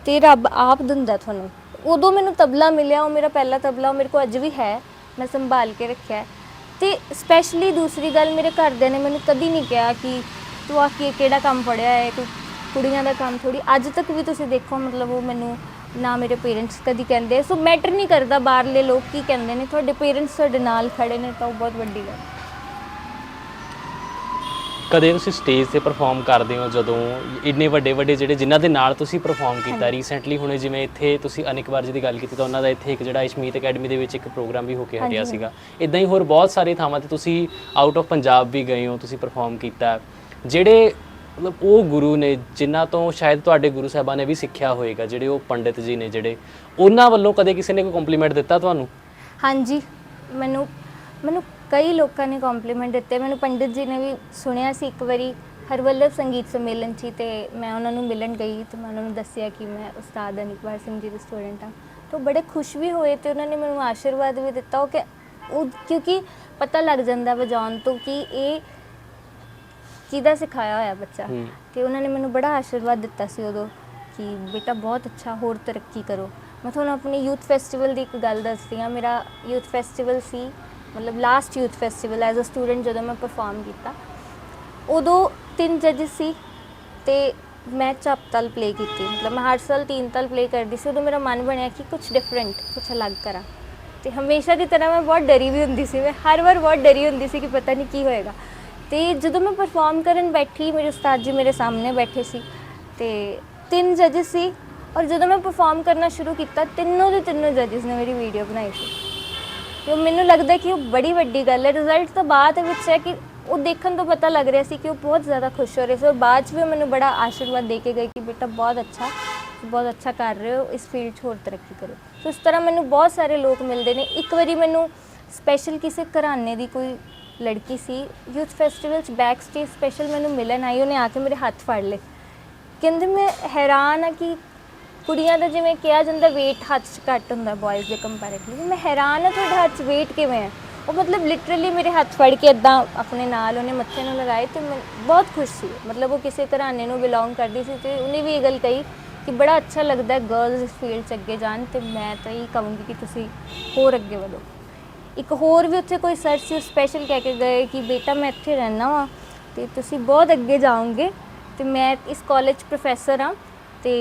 ਤੇ ਰੱਬ ਆਪ ਦਿੰਦਾ ਤੁਹਾਨੂੰ, ਉਦੋਂ ਮੈਨੂੰ ਤਬਲਾ ਮਿਲਿਆ, ਉਹ ਮੇਰਾ ਪਹਿਲਾ ਤਬਲਾ, ਉਹ ਮੇਰੇ ਕੋਲ ਅੱਜ ਵੀ ਹੈ, ਮੈਂ ਸੰਭਾਲ ਕੇ ਰੱਖਿਆ ਹੈ। ਤੇ ਸਪੈਸ਼ਲੀ ਦੂਸਰੀ ਗੱਲ ਮੇਰੇ ਘਰਦਿਆਂ ਨੇ ਮੈਨੂੰ ਕਦੀ ਨਹੀਂ ਕਿਹਾ ਕਿ ਤੂੰ ਆ ਕੀ, ਕਿਹੜਾ ਕੰਮ ਫੜਿਆ ਹੈ ਕੋਈ ਕੁੜੀਆਂ ਦਾ ਕੰਮ ਥੋੜੀ ਅੱਜ ਤੱਕ ਵੀ ਤੁਸੀਂ ਦੇਖੋ, ਮਤਲਬ ਉਹ ਮੈਨੂੰ ਨਾ ਮੇਰੇ ਪੇਰੈਂਟਸ ਕਦੀ ਕਹਿੰਦੇ ਸੋ ਮੈਟਰ ਨਹੀਂ ਕਰਦਾ ਬਾਹਰਲੇ ਲੋਕ ਕੀ ਕਹਿੰਦੇ ਨੇ, ਤੁਹਾਡੇ ਪੇਰੈਂਟਸ ਤੁਹਾਡੇ ਨਾਲ ਖੜੇ ਨੇ, ਤਾਂ ਉਹ ਬਹੁਤ ਵੱਡੀ ਗੱਲ ਹੈ। ਕਦੇ ਤੁਸੀਂ ਸਟੇਜ ਤੇ ਪਰਫਾਰਮ ਕਰਦੇ ਹੋ ਜਦੋਂ? ਇੰਨੇ ਵੱਡੇ ਵੱਡੇ ਜਿਹੜੇ ਜਿਨ੍ਹਾਂ ਦੇ ਨਾਲ ਤੁਸੀਂ ਪਰਫਾਰਮ ਕੀਤਾ ਰੀਸੈਂਟਲੀ ਹੁਣੇ ਜਿਵੇਂ ਇੱਥੇ ਤੁਸੀਂ ਅਨੇਕ ਵਾਰ ਜੀ ਦੀ ਗੱਲ ਕੀਤੀ ਤਾਂ ਉਹਨਾਂ ਦਾ ਇੱਥੇ ਇੱਕ ਜਿਹੜਾ ਇਸ਼ਮੀਤ ਅਕੈਡਮੀ ਦੇ ਵਿੱਚ ਇੱਕ ਪ੍ਰੋਗਰਾਮ ਵੀ ਹੋ ਕੇ ਹਟਿਆ। ਸੀਗਾ। ਇਦਾਂ ਹੀ ਹੋਰ ਬਹੁਤ ਸਾਰੇ ਥਾਵਾਂ ਤੇ ਤੁਸੀਂ ਆਊਟ ਆਫ ਪੰਜਾਬ ਵੀ ਗਏ ਹੋ ਤੁਸੀਂ ਪਰਫਾਰਮ ਕੀਤਾ। ਜਿਹੜੇ ਮਤਲਬ ਉਹ ਗੁਰੂ ਨੇ ਜਿਨ੍ਹਾਂ ਤੋਂ ਸ਼ਾਇਦ ਤੁਹਾਡੇ ਗੁਰੂ ਸਾਹਿਬਾਨ ਨੇ ਵੀ ਸਿੱਖਿਆ ਹੋਏਗਾ ਜਿਹੜੇ ਉਹ ਪੰਡਿਤ ਜੀ ਨੇ ਜਿਹੜੇ ਉਹਨਾਂ ਵੱਲੋਂ ਕਦੇ ਕਿਸੇ ਨੇ ਕੋਈ ਕੰਪਲੀਮੈਂਟ ਦਿੱਤਾ ਤੁਹਾਨੂੰ? ਹਾਂਜੀ ਮੈਨੂੰ ਮੈਨੂੰ ਕਈ ਲੋਕਾਂ ਨੇ ਕੰਪਲੀਮੈਂਟ ਦਿੱਤੇ। ਮੈਨੂੰ ਪੰਡਿਤ ਜੀ ਨੇ ਵੀ ਸੁਣਿਆ ਸੀ ਇੱਕ ਵਾਰੀ ਹਰਵੱਲਭ ਸੰਗੀਤ ਸੰਮੇਲਨ ਸੀ ਤੇ ਮੈਂ ਉਹਨਾਂ ਨੂੰ ਮਿਲਣ ਗਈ ਤੇ ਮੈਂ ਉਹਨਾਂ ਨੂੰ ਦੱਸਿਆ ਕਿ ਮੈਂ ਉਸਤਾਦ ਅਨਿਕਵਾਰ ਸਿੰਘ ਜੀ ਦੀ ਸਟੂਡੈਂਟ ਹਾਂ। ਤਾਂ ਬੜੇ ਖੁਸ਼ ਵੀ ਹੋਏ ਤੇ ਉਹਨਾਂ ਨੇ ਮੈਨੂੰ ਆਸ਼ੀਰਵਾਦ ਵੀ ਦਿੱਤਾ। ਉਹ ਕਿ ਉਹ ਕਿਉਂਕਿ ਪਤਾ ਲੱਗ ਜਾਂਦਾ ਵਜਾਉਣ ਤੋਂ ਕਿ ਇਹ ਕਿਹਦਾ ਸਿਖਾਇਆ ਹੋਇਆ ਬੱਚਾ। ਤੇ ਉਹਨਾਂ ਨੇ ਮੈਨੂੰ ਬੜਾ ਆਸ਼ੀਰਵਾਦ ਦਿੱਤਾ ਸੀ ਉਦੋਂ ਕਿ ਬੇਟਾ ਬਹੁਤ ਅੱਛਾ ਹੋਰ ਤਰੱਕੀ ਕਰੋ। ਮੈਂ ਤੁਹਾਨੂੰ ਆਪਣੀ ਯੂਥ ਫੈਸਟੀਵਲ ਦੀ ਇੱਕ ਗੱਲ ਦੱਸਦੀ ਹਾਂ। ਮੇਰਾ ਯੂਥ ਫੈਸਟੀਵਲ ਸੀ ਮਤਲਬ last youth festival as a student ਜਦੋਂ ਮੈਂ ਪਰਫਾਰਮ ਕੀਤਾ, ਉਦੋਂ ਤਿੰਨ ਜੱਜਸ ਸੀ ਤੇ ਮੈਂ ਚਪਤਲ ਪਲੇ ਕੀਤੀ। ਮਤਲਬ ਮੈਂ ਹਰ ਸਾਲ ਤਿੰਨ ਤਲ ਪਲੇ ਕਰਦੀ ਸੀ, ਉਦੋਂ ਮੇਰਾ ਮਨ ਬਣਿਆ ਕਿ ਕੁਝ ਡਿਫਰੈਂਟ ਕੁਝ ਅਲੱਗ ਕਰਾਂ। ਤੇ ਹਮੇਸ਼ਾ ਦੀ ਤਰ੍ਹਾਂ ਮੈਂ ਬਹੁਤ ਡਰੀ ਵੀ ਹੁੰਦੀ ਸੀ, ਮੈਂ ਹਰ ਵਾਰ ਬਹੁਤ ਡਰੀ ਹੁੰਦੀ ਸੀ ਕਿ ਪਤਾ ਨਹੀਂ ਕੀ ਹੋਏਗਾ। ਤੇ ਜਦੋਂ ਮੈਂ ਪਰਫਾਰਮ ਕਰਨ ਬੈਠੀ, ਮੇਰੇ ਉਸਤਾਦ ਜੀ ਮੇਰੇ ਸਾਹਮਣੇ ਬੈਠੇ ਸੀ ਤੇ ਤਿੰਨ ਜੱਜਸ ਸੀ ਔਰ ਜਦੋਂ ਮੈਂ ਪਰਫਾਰਮ ਕਰਨਾ ਸ਼ੁਰੂ ਕੀਤਾ, ਤਿੰਨੋਂ ਦੇ ਤਿੰਨੋਂ ਜੱਜਸ ਨੇ ਮੇਰੀ ਵੀਡੀਓ ਬਣਾਈ ਸੀ। ਤੇ ਮੈਨੂੰ ਲੱਗਦਾ ਕਿ ਉਹ ਬੜੀ ਵੱਡੀ ਗੱਲ ਹੈ। ਰਿਜ਼ਲਟ ਤਾਂ ਬਾਅਦ ਵਿੱਚ ਹੈ ਕਿ ਉਹ ਦੇਖਣ ਤੋਂ ਪਤਾ ਲੱਗ ਰਿਹਾ ਸੀ ਕਿ ਉਹ ਬਹੁਤ ਜ਼ਿਆਦਾ ਖੁਸ਼ ਹੋ ਰਹੇ ਸੀ। ਔਰ ਬਾਅਦ 'ਚ ਵੀ ਮੈਨੂੰ ਬੜਾ ਆਸ਼ੀਰਵਾਦ ਦੇ ਕੇ ਗਏ ਕਿ ਬੇਟਾ ਬਹੁਤ ਅੱਛਾ ਬਹੁਤ ਅੱਛਾ ਕਰ ਰਹੇ ਹੋ, ਇਸ ਫੀਲਡ 'ਚ ਹੋਰ ਤਰੱਕੀ ਕਰੋ। ਸੋ ਇਸ ਤਰ੍ਹਾਂ ਮੈਨੂੰ ਬਹੁਤ ਸਾਰੇ ਲੋਕ ਮਿਲਦੇ ਨੇ। ਇੱਕ ਵਾਰੀ ਮੈਨੂੰ ਸਪੈਸ਼ਲ ਕਿਸੇ ਘਰਾਣੇ ਦੀ ਕੋਈ ਲੜਕੀ ਸੀ ਯੂਥ ਫੈਸਟੀਵਲ 'ਚ ਬੈਕ ਸਟੇਜ ਸਪੈਸ਼ਲ ਮੈਨੂੰ ਮਿਲਣ ਆਈ, ਉਹਨੇ ਆ ਕੇ ਮੇਰੇ ਹੱਥ ਫੜ ਲਏ। ਕਹਿੰਦੇ ਮੈਂ ਹੈਰਾਨ ਆ ਕਿ ਕੁੜੀਆਂ ਦਾ ਜਿਵੇਂ ਕਿਹਾ ਜਾਂਦਾ weight ਹੱਥ 'ਚ ਘੱਟ ਹੁੰਦਾ ਬॉयਜ਼ ਦੇ ਕੰਪੈਰੀਟਿਵਲੀ ਮੈਂ ਹੈਰਾਨ ਹਾਂ ਤੁਹਾਡੇ ਹੱਥ 'ਚ weight ਕਿਵੇਂ ਹੈ? ਉਹ ਮਤਲਬ ਲਿਟਰਲੀ ਮੇਰੇ ਹੱਥ ਫੜ ਕੇ ਇਦਾਂ ਆਪਣੇ ਨਾਲ ਉਹਨੇ ਮੱਥੇ ਨੂੰ ਲਗਾਏ ਤੇ ਮੈਂ ਬਹੁਤ ਖੁਸ਼ ਸੀ। ਮਤਲਬ ਉਹ ਕਿਸੇ ਘਰਾਣੇ ਨੂੰ ਬਿਲੋਂਗ ਕਰਦੀ ਸੀ ਤੇ ਉਹਨੇ ਵੀ ਇਹ ਗੱਲ ਕਹੀ ਕਿ ਬੜਾ ਅੱਛਾ ਲੱਗਦਾ ਹੈ ਗਰਲਸ ਇਸ ਫੀਲਡ 'ਚ ਅੱਗੇ ਜਾਣ ਤੇ ਮੈਂ ਤਾਂ ਇਹ ਕਹੂੰਗੀ ਕਿ ਤੁਸੀਂ ਹੋਰ ਅੱਗੇ ਵਧੋ। ਇੱਕ ਹੋਰ ਵੀ ਉੱਥੇ ਕੋਈ ਸਰ ਸੀ ਸਪੈਸ਼ਲ ਕਹਿ ਕੇ ਗਏ ਕਿ ਬੇਟਾ ਮੈਂ ਇੱਥੇ ਰਹਿਣਾ ਵਾਂ ਤੇ ਤੁਸੀਂ ਬਹੁਤ ਅੱਗੇ ਜਾਓਗੇ ਤੇ ਮੈਂ ਇਸ ਕਾਲਜ ਪ੍ਰੋਫੈਸਰ ਹਾਂ ਤੇ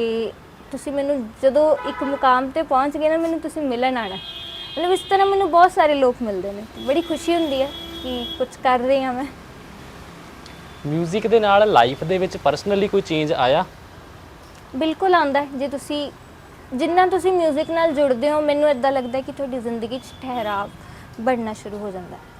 ਤੁਸੀਂ ਮੈਨੂੰ ਜਦੋਂ ਇੱਕ ਮੁਕਾਮ ਤੇ ਪਹੁੰਚ ਗਏ ਨਾ ਮੈਨੂੰ ਤੁਸੀਂ ਮਿਲਣ ਆਣਾ ਮਤਲਬ ਇਸ ਤਰ੍ਹਾਂ ਮੈਨੂੰ ਬਹੁਤ ਸਾਰੇ ਲੋਕ ਮਿਲਦੇ ਨੇ। ਬੜੀ ਖੁਸ਼ੀ ਹੁੰਦੀ ਹੈ ਕਿ ਕੁਝ ਕਰ ਰਹੀ ਹਾਂ ਮੈਂ। ਮਿਊਜ਼ਿਕ ਦੇ ਨਾਲ ਲਾਈਫ ਦੇ ਵਿੱਚ ਪਰਸਨਲੀ ਕੋਈ ਚੇਂਜ ਆਇਆ? ਬਿਲਕੁਲ ਆਉਂਦਾ ਹੈ। ਜੇ ਤੁਸੀਂ ਜਿੰਨਾ ਤੁਸੀਂ 뮤직 ਨਾਲ ਜੁੜਦੇ ਹੋ ਮੈਨੂੰ ਇਦਾਂ ਲੱਗਦਾ ਹੈ ਕਿ ਤੁਹਾਡੀ ਜ਼ਿੰਦਗੀ 'ਚ ਠਹਿਰਾਵ ਬਣਨਾ ਸ਼ੁਰੂ ਹੋ ਜਾਂਦਾ ਹੈ।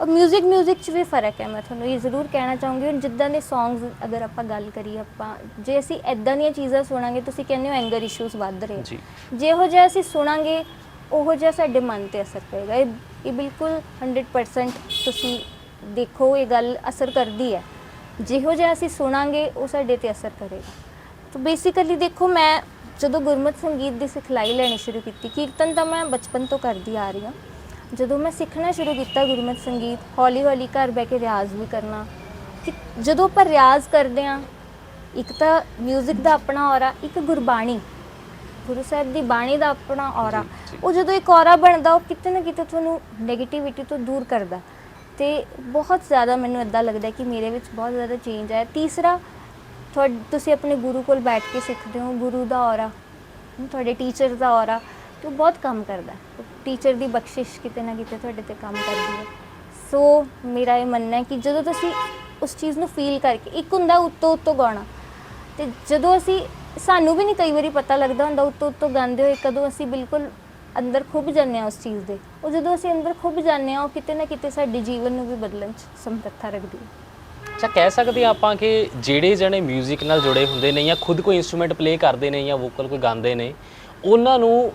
ਔਰ 뮤직 뮤직 'ਚ ਵੀ ਫਰਕ ਹੈ ਮੈਂ ਤੁਹਾਨੂੰ ਇਹ ਜ਼ਰੂਰ ਕਹਿਣਾ ਚਾਹੂੰਗੀ ਹੁਣ ਜਿੱਦਾਂ ਦੇ ਸੌਂਗਸ ਅਗਰ ਆਪਾਂ ਗੱਲ ਕਰੀਏ ਆਪਾਂ ਜੇ ਅਸੀਂ ਇਦਾਂ ਦੀਆਂ ਚੀਜ਼ਾਂ ਸੁਣਾਂਗੇ ਤੁਸੀਂ ਕਹਿੰਦੇ ਹੋ ਐਂਗਰ ਇਸ਼ੂਜ਼ ਵੱਧ ਰਹੇ ਆ। ਜੀ ਜਿਹੋ ਜਿਹਾ ਅਸੀਂ ਸੁਣਾਂਗੇ ਉਹੋ ਜਿਹਾ ਸਾਡੇ ਮਨ ਤੇ ਅਸਰ ਪਏਗਾ ਇਹ ਇਹ ਬਿਲਕੁਲ 100% ਤੁਸੀਂ ਦੇਖੋ ਇਹ ਗੱਲ ਅਸਰ ਕਰਦੀ ਹੈ ਜਿਹੋ ਜਿਹਾ ਅਸੀਂ ਸੁਣਾਂਗੇ ਉਹ ਸਾਡੇ ਤੇ ਅਸਰ ਕਰੇਗਾ ਤਾਂ ਬੇਸਿਕਲੀ ਦੇਖੋ ਮੈਂ ਜਦੋਂ ਗੁਰਮਤਿ ਸੰਗੀਤ ਦੀ ਸਿਖਲਾਈ ਲੈਣੀ ਸ਼ੁਰੂ ਕੀਤੀ ਕੀਰਤਨ ਤਾਂ ਮੈਂ ਬਚਪਨ ਤੋਂ ਕਰਦੀ ਆ ਰਹੀ ਹਾਂ ਜਦੋਂ ਮੈਂ ਸਿੱਖਣਾ ਸ਼ੁਰੂ ਕੀਤਾ ਗੁਰਮਤ ਸੰਗੀਤ ਹੌਲੀ ਹੌਲੀ ਘਰ ਬੈ ਕੇ ਰਿਆਜ਼ ਵੀ ਕਰਨਾ। ਜਦੋਂ ਆਪਾਂ ਰਿਆਜ਼ ਕਰਦੇ ਆ ਇੱਕ ਤਾਂ 뮤직 ਦਾ ਆਪਣਾ ਔਰਾ ਇੱਕ ਗੁਰਬਾਣੀ। ਗੁਰੂ ਸਾਹਿਬ ਦੀ ਬਾਣੀ ਦਾ ਆਪਣਾ ਔਰਾ। ਉਹ ਜਦੋਂ ਇੱਕ ਔਰਾ ਬਣਦਾ ਉਹ ਕਿਤੇ ਨਾ ਕਿਤੇ ਤੁਹਾਨੂੰ ਨੈਗੇਟਿਵਿਟੀ ਤੋਂ ਦੂਰ ਕਰਦਾ। ਤੇ ਬਹੁਤ ਜ਼ਿਆਦਾ ਮੈਨੂੰ ਇਦਾਂ ਲੱਗਦਾ ਕਿ ਮੇਰੇ ਵਿੱਚ ਬਹੁਤ ਜ਼ਿਆਦਾ ਚੇਂਜ ਆਇਆ। ਤੀਸਰਾ ਤੁਸੀਂ ਆਪਣੇ ਗੁਰੂ ਕੋਲ ਬੈਠ ਕੇ ਸਿੱਖਦੇ ਹੋ ਗੁਰੂ ਦਾ ਔਰਾ ਤੁਹਾਡੇ ਟੀਚਰ ਦਾ ਔਰਾ। ਤੇ ਉਹ ਬਹੁਤ ਕੰਮ ਕਰਦਾ। ਟੀਚਰ ਦੀ ਬਖਸ਼ਿਸ਼ ਕਿਤੇ ਨਾ ਕਿਤੇ ਤੁਹਾਡੇ ਤੇ ਕੰਮ ਕਰਦੀ ਹੈ। ਸੋ ਮੇਰਾ ਇਹ ਮੰਨਣਾ ਹੈ ਕਿ ਜਦੋਂ ਤੁਸੀਂ ਉਸ ਚੀਜ਼ ਨੂੰ ਫੀਲ ਕਰਕੇ, ਇੱਕ ਹੁੰਦਾ ਉੱਤੋਂ ਉੱਤੋਂ ਗਾਉਣਾ। ਤੇ ਜਦੋਂ ਅਸੀਂ, ਸਾਨੂੰ ਵੀ ਨਹੀਂ ਕਈ ਵਾਰੀ ਪਤਾ ਲੱਗਦਾ ਹੁੰਦਾ ਉੱਤੋਂ ਉੱਤੋਂ ਗਾਉਂਦੇ ਹੋਏ ਕਦੋਂ ਅਸੀਂ ਬਿਲਕੁਲ ਅੰਦਰ ਖੁੱਭ ਜਾਂਦੇ ਹਾਂ ਉਸ ਚੀਜ਼ ਦੇ। ਉਹ ਜਦੋਂ ਅਸੀਂ ਅੰਦਰ ਖੁੱਭ ਜਾਂਦੇ ਹਾਂ, ਉਹ ਕਿਤੇ ਨਾ ਕਿਤੇ ਸਾਡੇ ਜੀਵਨ ਨੂੰ ਵੀ ਬਦਲਣ 'ਚ ਸਮਰੱਥਾ ਰੱਖਦੀ ਹੈ। ਅੱਛਾ, ਕਹਿ ਸਕਦੇ ਹਾਂ ਆਪਾਂ ਕਿ ਜਿਹੜੇ ਜਣੇ 뮤직 ਨਾਲ ਜੁੜੇ ਹੁੰਦੇ ਨੇ ਜਾਂ ਖੁਦ ਕੋਈ ਇਨਸਟਰੂਮੈਂਟ ਪਲੇ ਕਰਦੇ ਨੇ ਜਾਂ ਵੋਕਲ ਕੋਈ ਗਾਉਂਦੇ ਨੇ, ਉਹਨਾਂ ਨੂੰ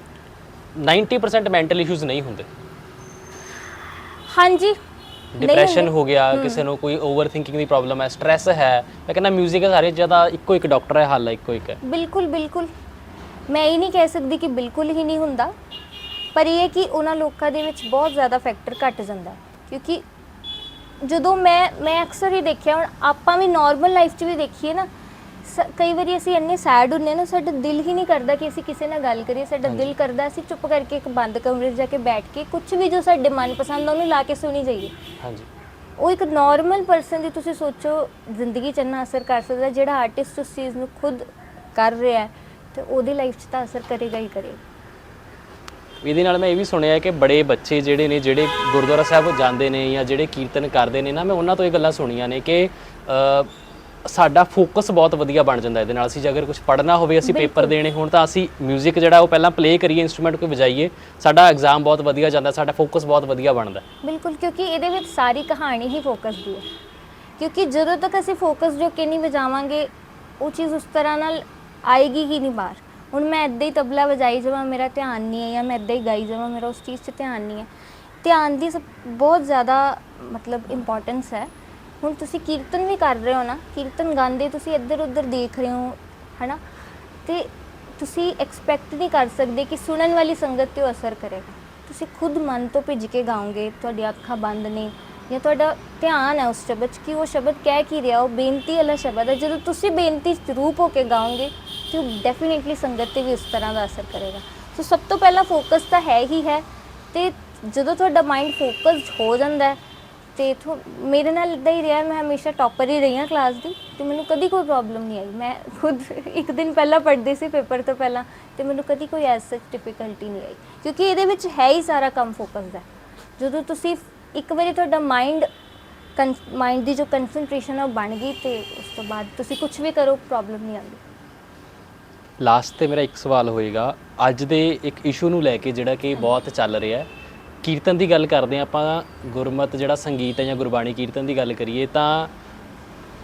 90% ਮੈਂਟਲ ਇਸ਼ੂਜ਼ ਨਹੀਂ ਹੁੰਦੇ। ਹਾਂਜੀ। ਡਿਪਰੈਸ਼ਨ। ਹੋ ਗਿਆ ਕਿਸੇ ਨੂੰ ਕੋਈ ਓਵਰਥਿੰਕਿੰਗ ਦੀ ਪ੍ਰੋਬਲਮ ਹੈ ਸਟ੍ਰੈਸ ਹੈ। ਮੈਂ ਕਹਿੰਦਾ 뮤직 ਸਾਰੇ ਜ਼ਿਆਦਾ ਇੱਕੋ ਇੱਕ ਡਾਕਟਰ ਹੈ ਹੱਲ ਹੈ ਇੱਕੋ ਇੱਕ ਹੈ। ਬਿਲਕੁਲ ਬਿਲਕੁਲ। ਮੈਂ ਇਹ ਨਹੀਂ ਕਹਿ ਸਕਦੀ ਕਿ ਬਿਲਕੁਲ ਹੀ ਨਹੀਂ ਹੁੰਦਾ ਪਰ ਇਹ ਹੈ ਕਿ ਉਹਨਾਂ ਲੋਕਾਂ ਦੇ ਵਿੱਚ ਬਹੁਤ ਜ਼ਿਆਦਾ ਫੈਕਟਰ ਘਟ ਜਾਂਦਾ। ਹੈ। ਕਿਉਂਕਿ ਜਦੋਂ ਮੈਂ ਮੈਂ ਅਕਸਰ ਹੀ ਦੇਖਿਆ ਹੁਣ ਆਪਾਂ ਵੀ ਨਾਰਮਲ ਲਾਈਫ 'ਚ ਵੀ ਦੇਖੀਏ ਨਾ ਸ- ਕਈ ਵਾਰੀ ਅਸੀਂ ਇੰਨੇ ਸੈਡ ਹੁੰਨੇ ਨਾ ਸਾਡਾ ਦਿਲ ਹੀ ਨਹੀਂ ਕਰਦਾ ਕਿ ਅਸੀਂ ਕਿਸੇ ਨਾਲ ਗੱਲ ਕਰੀਏ ਸਾਡਾ ਦਿਲ ਕਰਦਾ ਅਸੀਂ ਚੁੱਪ ਕਰਕੇ ਇੱਕ ਬੰਦ ਕਮਰੇ 'ਚ ਜਾ ਕੇ ਬੈਠ ਕੇ ਕੁਝ ਵੀ ਜੋ ਸਾਡੇ ਮਨ ਪਸੰਦ ਆ ਉਹਨੂੰ ਲਾ ਕੇ ਸੁਣੀ ਜਾਈਏ। ਹਾਂਜੀ। ਉਹ ਇੱਕ ਨਾਰਮਲ ਪਰਸਨ ਦੀ ਤੁਸੀਂ ਸੋਚੋ ਜ਼ਿੰਦਗੀ 'ਚ ਇੰਨਾ ਅਸਰ ਕਰ ਸਕਦਾ ਜਿਹੜਾ ਆਰਟਿਸਟ ਉਸ ਚੀਜ਼ ਨੂੰ ਖੁਦ ਕਰ ਰਿਹਾ ਹੈ ਤੇ ਉਹਦੀ ਲਾਈਫ 'ਚ ਤਾਂ ਅਸਰ ਕਰੇਗਾ ਹੀ ਕਰੇਗਾ। ਇਹਦੇ ਨਾਲ ਮੈਂ ਇਹ ਵੀ ਸੁਣਿਆ ਹੈ ਕਿ ਬੜੇ ਬੱਚੇ ਜਿਹੜੇ ਨੇ ਜਿਹੜੇ ਗੁਰਦੁਆਰਾ ਸਾਹਿਬ ਜਾਂਦੇ ਨੇ ਜਾਂ ਜਿਹੜੇ ਕੀਰਤਨ ਕਰਦੇ ਨੇ ਨਾ ਮੈਂ ਉਹਨਾਂ ਤੋਂ ਇਹ ਗੱਲਾਂ ਸੁਣੀਆਂ ਨੇ ਕਿ ਅ, ਸਾਡਾ ਫੋਕਸ ਬਹੁਤ ਵਧੀਆ ਬਣ ਜਾਂਦਾ ਇਹਦੇ ਨਾਲ। ਅਸੀਂ ਜੇ ਅਗਰ ਕੁਝ ਪੜ੍ਹਨਾ ਹੋਵੇ ਅਸੀਂ ਪੇਪਰ। ਦੇਣੇ ਹੋਣ ਤਾਂ ਅਸੀਂ 뮤직 ਜਿਹੜਾ ਉਹ ਪਹਿਲਾਂ ਪਲੇ ਕਰੀਏ ਇਨਸਟਰੂਮੈਂਟ ਕੋਈ ਵਜਾਈਏ ਸਾਡਾ ਐਗਜ਼ਾਮ ਬਹੁਤ ਵਧੀਆ ਜਾਂਦਾ ਸਾਡਾ ਫੋਕਸ ਬਹੁਤ ਵਧੀਆ ਬਣਦਾ। ਬਿਲਕੁਲ ਕਿਉਂਕਿ ਇਹਦੇ ਵਿੱਚ ਸਾਰੀ ਕਹਾਣੀ ਹੀ ਫੋਕਸ ਦੀ ਹੈ। ਕਿਉਂਕਿ ਜਦੋਂ ਤੱਕ ਅਸੀਂ ਫੋਕਸ ਜੋ ਕਿ ਨਹੀਂ ਵਜਾਵਾਂਗੇ ਉਹ ਚੀਜ਼ ਉਸ ਤਰ੍ਹਾਂ ਨਾਲ ਆਏਗੀ ਹੀ ਨਹੀਂ ਬਾਹਰ। ਹੁਣ ਮੈਂ ਇੱਦਾਂ ਹੀ ਤਬਲਾ ਵਜਾਈ ਜਾਵਾਂ ਮੇਰਾ ਧਿਆਨ ਨਹੀਂ ਹੈ ਜਾਂ ਮੈਂ ਇੱਦਾਂ ਹੀ ਗਾਈ ਜਾਵਾਂ ਮੇਰਾ ਉਸ ਚੀਜ਼ 'ਚ ਧਿਆਨ ਨਹੀਂ ਹੈ। ਧਿਆਨ ਦੀ ਬਹੁਤ ਜ਼ਿਆਦਾ ਮਤਲਬ ਇੰਪੋਰਟੈਂਸ ਹੈ। ਹੁਣ ਤੁਸੀਂ ਕੀਰਤਨ ਵੀ ਕਰ ਰਹੇ ਹੋ ਨਾ, ਕੀਰਤਨ ਗਾਉਂਦੇ ਤੁਸੀਂ ਇੱਧਰ ਉੱਧਰ ਦੇਖ ਰਹੇ ਹੋ, ਹਨਾ? ਤੇ ਤੁਸੀਂ ਐਕਸਪੈਕਟ ਨਹੀਂ ਕਰ ਸਕਦੇ ਕਿ ਸੁਣਨ ਵਾਲੀ ਸੰਗਤ ਤੇ ਉਹ ਅਸਰ ਕਰੇਗਾ। ਤੁਸੀਂ ਖੁਦ ਮਨ ਤੋਂ ਭਿੱਜ ਕੇ ਗਾਓਗੇ ਤੁਹਾਡੀਆਂ ਅੱਖਾਂ ਬੰਦ ਨੇ ਜਾਂ ਤੁਹਾਡਾ ਧਿਆਨ ਹੈ ਉਸ ਸ਼ਬਦ 'ਚ ਕਿ ਉਹ ਸ਼ਬਦ ਕਹਿ ਕੀ ਰਿਹਾ, ਉਹ ਬੇਨਤੀ ਵਾਲਾ ਸ਼ਬਦ ਹੈ। ਜਦੋਂ ਤੁਸੀਂ ਬੇਨਤੀ 'ਚ ਰੂਪ ਹੋ ਕੇ ਗਾਓਗੇ, ਤੇ ਡੈਫੀਨਿਟਲੀ ਸੰਗਤ ਤੇ ਵੀ ਉਸ ਤਰ੍ਹਾਂ ਦਾ ਅਸਰ ਕਰੇਗਾ। ਸੋ ਸਭ ਤੋਂ ਪਹਿਲਾਂ ਫੋਕਸ ਤਾਂ ਹੈ ਹੀ ਹੈ ਤੇ ਜਦੋਂ ਤੁਹਾਡਾ ਮਾਈਂਡ ਫੋਕਸਡ ਹੋ ਜਾਂਦਾ ਹੈ ਤੇ ਥੋ ਮੇਰੇ ਨਾਲ ਇਦਾਂ ਹੀ ਰਿਹਾ, ਮੈਂ ਹਮੇਸ਼ਾ ਟੌਪਰ ਹੀ ਰਹੀ ਹਾਂ ਕਲਾਸ ਦੀ ਤੇ ਮੈਨੂੰ ਕਦੀ ਕੋਈ ਪ੍ਰੋਬਲਮ ਨਹੀਂ ਆਈ। ਮੈਂ ਖੁਦ *laughs* ਇੱਕ ਦਿਨ ਪਹਿਲਾਂ ਪੜ੍ਹਦੀ ਸੀ ਪੇਪਰ ਤੋਂ ਪਹਿਲਾਂ ਤੇ ਮੈਨੂੰ ਕਦੀ ਕੋਈ ਐਸ ਸੱਚ ਡਿਫਿਕਲਟੀ ਨਹੀਂ ਆਈ। ਕਿਉਂਕਿ ਇਹਦੇ ਵਿੱਚ ਹੈ ਹੀ ਸਾਰਾ ਕੰਮ ਫੋਕਸ ਦਾ ਜਦੋਂ ਤੁਸੀਂ ਇੱਕ ਵਾਰੀ ਤੁਹਾਡਾ ਮਾਈਂਡ ਮਾਈਂਡ ਦੀ ਜੋ ਕਨਸੈਂਟ੍ਰੇਸ਼ਨ ਹੈ ਉਹ ਬਣ ਗਈ ਤੇ ਉਸ ਤੋਂ ਬਾਅਦ ਤੁਸੀਂ ਕੁਝ ਵੀ ਕਰੋ ਪ੍ਰੋਬਲਮ ਨਹੀਂ ਆਉਂਦੀ। ਲਾਸਟ ਤੇ ਮੇਰਾ ਇੱਕ ਸਵਾਲ ਹੋਏਗਾ। ਅੱਜ ਦੇ ਇੱਕ ਇਸ਼ੂ ਨੂੰ ਲੈ ਕੇ ਜਿਹੜਾ ਕਿ ਬਹੁਤ ਚੱਲ ਰਿਹਾ ਹੈ ਕੀਰਤਨ ਦੀ ਗੱਲ ਕਰਦੇ ਆਪਾਂ ਗੁਰਮਤ ਜਿਹੜਾ ਸੰਗੀਤ ਹੈ ਜਾਂ ਗੁਰਬਾਣੀ ਕੀਰਤਨ ਦੀ ਗੱਲ ਕਰੀਏ ਤਾਂ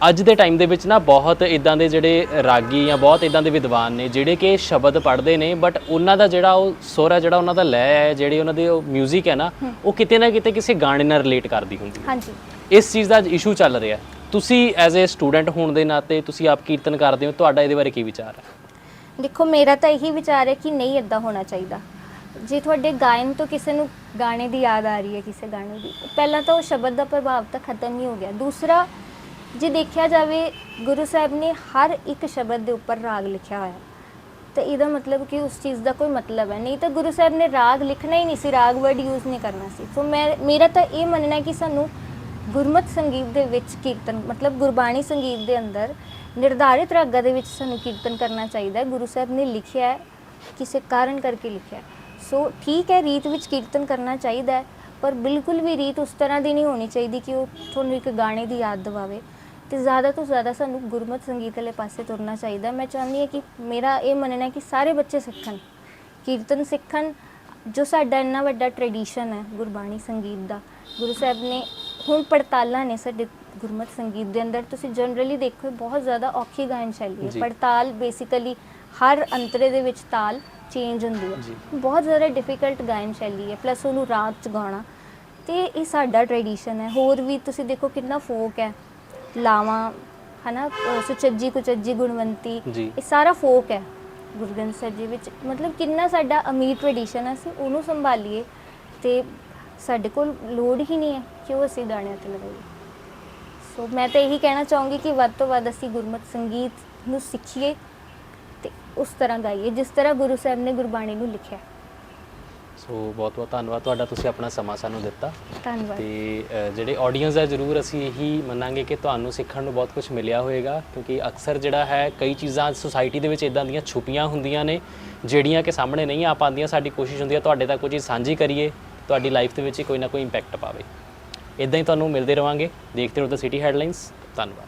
ਅੱਜ ਦੇ ਟਾਈਮ ਦੇ ਵਿੱਚ ਨਾ ਬਹੁਤ ਇਦਾਂ ਦੇ ਜਿਹੜੇ ਰਾਗੀ ਜਾਂ ਬਹੁਤ ਇਦਾਂ ਦੇ ਵਿਦਵਾਨ ਨੇ ਜਿਹੜੇ ਕਿ ਸ਼ਬਦ ਪੜ੍ਹਦੇ ਨੇ ਬਟ ਉਹਨਾਂ ਦਾ ਜਿਹੜਾ ਉਹ ਸੁਰ ਹੈ ਜਿਹੜਾ ਉਹਨਾਂ ਦਾ ਲੈ ਹੈ ਜਿਹੜੀ ਉਹਨਾਂ ਦੀ ਉਹ 뮤직 ਹੈ ਨਾ ਉਹ ਕਿਤੇ ਨਾ ਕਿਤੇ ਕਿਸੇ ਗਾਣੇ ਨਾਲ ਰਿਲੇਟ ਕਰਦੀ ਹੁੰਦੀ ਹੈ। ਹਾਂਜੀ। ਇਸ ਚੀਜ਼ ਦਾ ਇਸ਼ੂ ਚੱਲ ਰਿਹਾ। ਤੁਸੀਂ ਐਜ਼ ਅ ਸਟੂਡੈਂਟ ਹੋਣ ਦੇ ਨਾਤੇ ਤੁਸੀਂ ਆਪ ਕੀਰਤਨ ਕਰਦੇ ਹੋ ਤੁਹਾਡਾ ਇਹਦੇ ਬਾਰੇ ਕੀ ਵਿਚਾਰ ਹੈ? ਦੇਖੋ ਮੇਰਾ ਤਾਂ ਇਹੀ ਵਿਚਾਰ ਹੈ ਕਿ ਨਹੀਂ ਇਦਾਂ ਹੋਣਾ ਚਾਹੀਦਾ। ਜੇ ਤੁਹਾਡੇ ਗਾਇਨ ਤੋਂ ਕਿਸੇ ਨੂੰ ਗਾਣੇ ਦੀ ਯਾਦ ਆ ਰਹੀ ਹੈ, ਕਿਸੇ ਗਾਣੇ ਦੀ, ਪਹਿਲਾਂ ਤਾਂ ਉਹ ਸ਼ਬਦ ਦਾ ਪ੍ਰਭਾਵ ਤਾਂ ਖਤਮ ਹੀ ਹੋ ਗਿਆ। ਦੂਸਰਾ, ਜੇ ਦੇਖਿਆ ਜਾਵੇ, ਗੁਰੂ ਸਾਹਿਬ ਨੇ ਹਰ ਇੱਕ ਸ਼ਬਦ ਦੇ ਉੱਪਰ ਰਾਗ ਲਿਖਿਆ ਹੋਇਆ। ਤਾਂ ਇਹਦਾ ਮਤਲਬ ਕਿ ਉਸ ਚੀਜ਼ ਦਾ ਕੋਈ ਮਤਲਬ ਹੈ। ਨਹੀਂ ਤਾਂ ਗੁਰੂ ਸਾਹਿਬ ਨੇ ਰਾਗ ਲਿਖਣਾ ਹੀ ਨਹੀਂ ਸੀ, ਰਾਗ ਵਰਡ ਯੂਜ਼ ਨਹੀਂ ਕਰਨਾ ਸੀ। ਸੋ ਮੈਂ, ਮੇਰਾ ਤਾਂ ਇਹ ਮੰਨਣਾ ਹੈ ਕਿ ਸਾਨੂੰ ਗੁਰਮਤ ਸੰਗੀਤ ਦੇ ਵਿੱਚ ਕੀਰਤਨ, ਮਤਲਬ ਗੁਰਬਾਣੀ ਸੰਗੀਤ ਦੇ ਅੰਦਰ ਨਿਰਧਾਰਿਤ ਰਾਗਾਂ ਦੇ ਵਿੱਚ ਸਾਨੂੰ ਕੀਰਤਨ ਕਰਨਾ ਚਾਹੀਦਾ ਹੈ। ਗੁਰੂ ਸਾਹਿਬ ਨੇ ਲਿਖਿਆ ਹੈ, ਕਿਸੇ ਕਾਰਨ ਕਰਕੇ ਲਿਖਿਆ ਹੈ। ਸੋ ਠੀਕ ਹੈ ਰੀਤ ਵਿੱਚ ਕੀਰਤਨ ਕਰਨਾ ਚਾਹੀਦਾ ਹੈ ਪਰ ਬਿਲਕੁਲ ਵੀ ਰੀਤ ਉਸ ਤਰ੍ਹਾਂ ਦੀ ਨਹੀਂ ਹੋਣੀ ਚਾਹੀਦੀ ਕਿ ਉਹ ਤੁਹਾਨੂੰ ਇੱਕ ਗਾਣੇ ਦੀ ਯਾਦ ਦਿਵਾਵੇ। ਤੇ ਜ਼ਿਆਦਾ ਤੋਂ ਜ਼ਿਆਦਾ ਸਾਨੂੰ ਗੁਰਮਤ ਸੰਗੀਤ ਵਾਲੇ ਪਾਸੇ ਤੁਰਨਾ ਚਾਹੀਦਾ। ਮੈਂ ਚਾਹੁੰਦੀ ਹਾਂ ਕਿ ਮੇਰਾ ਇਹ ਮੰਨਣਾ ਹੈ ਕਿ ਸਾਰੇ ਬੱਚੇ ਸਿੱਖਣ ਕੀਰਤਨ ਸਿੱਖਣ ਜੋ ਸਾਡਾ ਇੰਨਾ ਵੱਡਾ ਟ੍ਰੈਡੀਸ਼ਨ ਹੈ ਗੁਰਬਾਣੀ ਸੰਗੀਤ ਦਾ। ਗੁਰੂ ਸਾਹਿਬ ਨੇ ਹੁਣ ਪੜਤਾਲਾਂ ਨੇ ਸਾਡੇ ਗੁਰਮਤ ਸੰਗੀਤ ਦੇ ਅੰਦਰ। ਤੁਸੀਂ ਜਨਰਲੀ ਦੇਖੋ ਬਹੁਤ ਜ਼ਿਆਦਾ ਔਖੀ ਗਾਇਨ ਸ਼ੈਲੀ। ਹੈ। ਪੜਤਾਲ ਬੇਸਿਕਲੀ ਹਰ ਅੰਤਰੇ ਦੇ ਵਿੱਚ ਤਾਲ। ਚੇਂਜ ਹੁੰਦੀ। ਹੈ। ਬਹੁਤ ਜ਼ਿਆਦਾ ਡਿਫਿਕਲਟ ਗਾਇਨ ਸ਼ੈਲੀ ਹੈ ਪਲੱਸ ਉਹਨੂੰ ਰਾਗ ਚ ਗਾਉਣਾ। ਤੇ ਇਹ ਸਾਡਾ ਟ੍ਰੈਡੀਸ਼ਨ ਹੈ। ਹੋਰ ਵੀ ਤੁਸੀਂ ਦੇਖੋ ਕਿੰਨਾ ਫੋਕ ਹੈ। ਲਾਵਾਂ ਹਨਾ ਸੁਚੱਜੀ ਕੁਚੱਜੀ ਗੁਣਵੰਤੀ ਇਹ ਸਾਰਾ ਫੋਕ ਹੈ। ਗੁਰੂ ਗ੍ਰੰਥ ਸਾਹਿਬ ਜੀ ਵਿੱਚ ਮਤਲਬ ਕਿੰਨਾ ਸਾਡਾ ਅਮੀਰ ਟ੍ਰੈਡੀਸ਼ਨ ਹੈ ਅਸੀਂ ਉਹਨੂੰ ਸੰਭਾਲੀਏ ਤੇ ਸਾਡੇ ਕੋਲ ਲੋੜ ਹੀ ਨਹੀਂ ਹੈ ਕਿ ਉਹ ਅਸੀਂ ਗਾਣਿਆਂ ਤੇ ਲਗਾਈਏ। ਸੋ ਮੈਂ ਤਾਂ ਇਹੀ ਕਹਿਣਾ ਚਾਹੂੰਗੀ ਕਿ ਵੱਧ ਤੋਂ ਵੱਧ ਅਸੀਂ ਗੁਰਮਤ ਸੰਗੀਤ ਨੂੰ ਸਿੱਖੀਏ। ਉਸ ਤਰ੍ਹਾਂ ਗਾਈਏ ਜਿਸ ਤਰ੍ਹਾਂ ਗੁਰੂ ਸਾਹਿਬ ਨੇ ਗੁਰਬਾਣੀ ਨੂੰ ਲਿਖਿਆ ਸੋ ਬਹੁਤ ਬਹੁਤ ਧੰਨਵਾਦ ਤੁਹਾਡਾ ਤੁਸੀਂ ਆਪਣਾ ਸਮਾਂ ਸਾਨੂੰ ਦਿੱਤਾ। ਧੰਨਵਾਦ। ਤੇ ਅ, ਜਿਹੜੇ ਆਡੀਅנס ਹੈ ਜ਼ਰੂਰ ਅਸੀਂ ਇਹੀ ਮੰਨਾਂਗੇ ਕਿ ਤੁਹਾਨੂੰ ਸਿੱਖਣ ਨੂੰ ਬਹੁਤ ਕੁਝ ਮਿਲਿਆ ਹੋਵੇਗਾ ਕਿਉਂਕਿ ਅਕਸਰ ਜਿਹੜਾ ਹੈ ਕਈ ਚੀਜ਼ਾਂ ਸੁਸਾਇਟੀ ਦੇ ਵਿੱਚ ਇਦਾਂ ਦੀਆਂ ਛੁਪੀਆਂ ਹੁੰਦੀਆਂ ਨੇ ਜਿਹੜੀਆਂ ਕਿ ਸਾਹਮਣੇ ਨਹੀਂ ਆ ਪਾਉਂਦੀਆਂ। ਸਾਡੀ ਕੋਸ਼ਿਸ਼ ਹੁੰਦੀ ਹੈ ਤੁਹਾਡੇ ਤੱਕ ਕੋਈ ਚੀਜ਼ ਸਾਂਝੀ ਕਰੀਏ ਤੁਹਾਡੀ ਲਾਈਫ ਦੇ ਵਿੱਚ ਕੋਈ ਨਾ ਕੋਈ ਇੰਪੈਕਟ ਪਾਵੇ। ਇਦਾਂ ਹੀ ਤੁਹਾਨੂੰ ਮਿਲਦੇ ਰਵਾਂਗੇ। ਦੇਖਦੇ ਰਹੋ ਦ ਸਿਟੀ ਹੈਡਲਾਈਨਸ ਧੰਨਵਾਦ।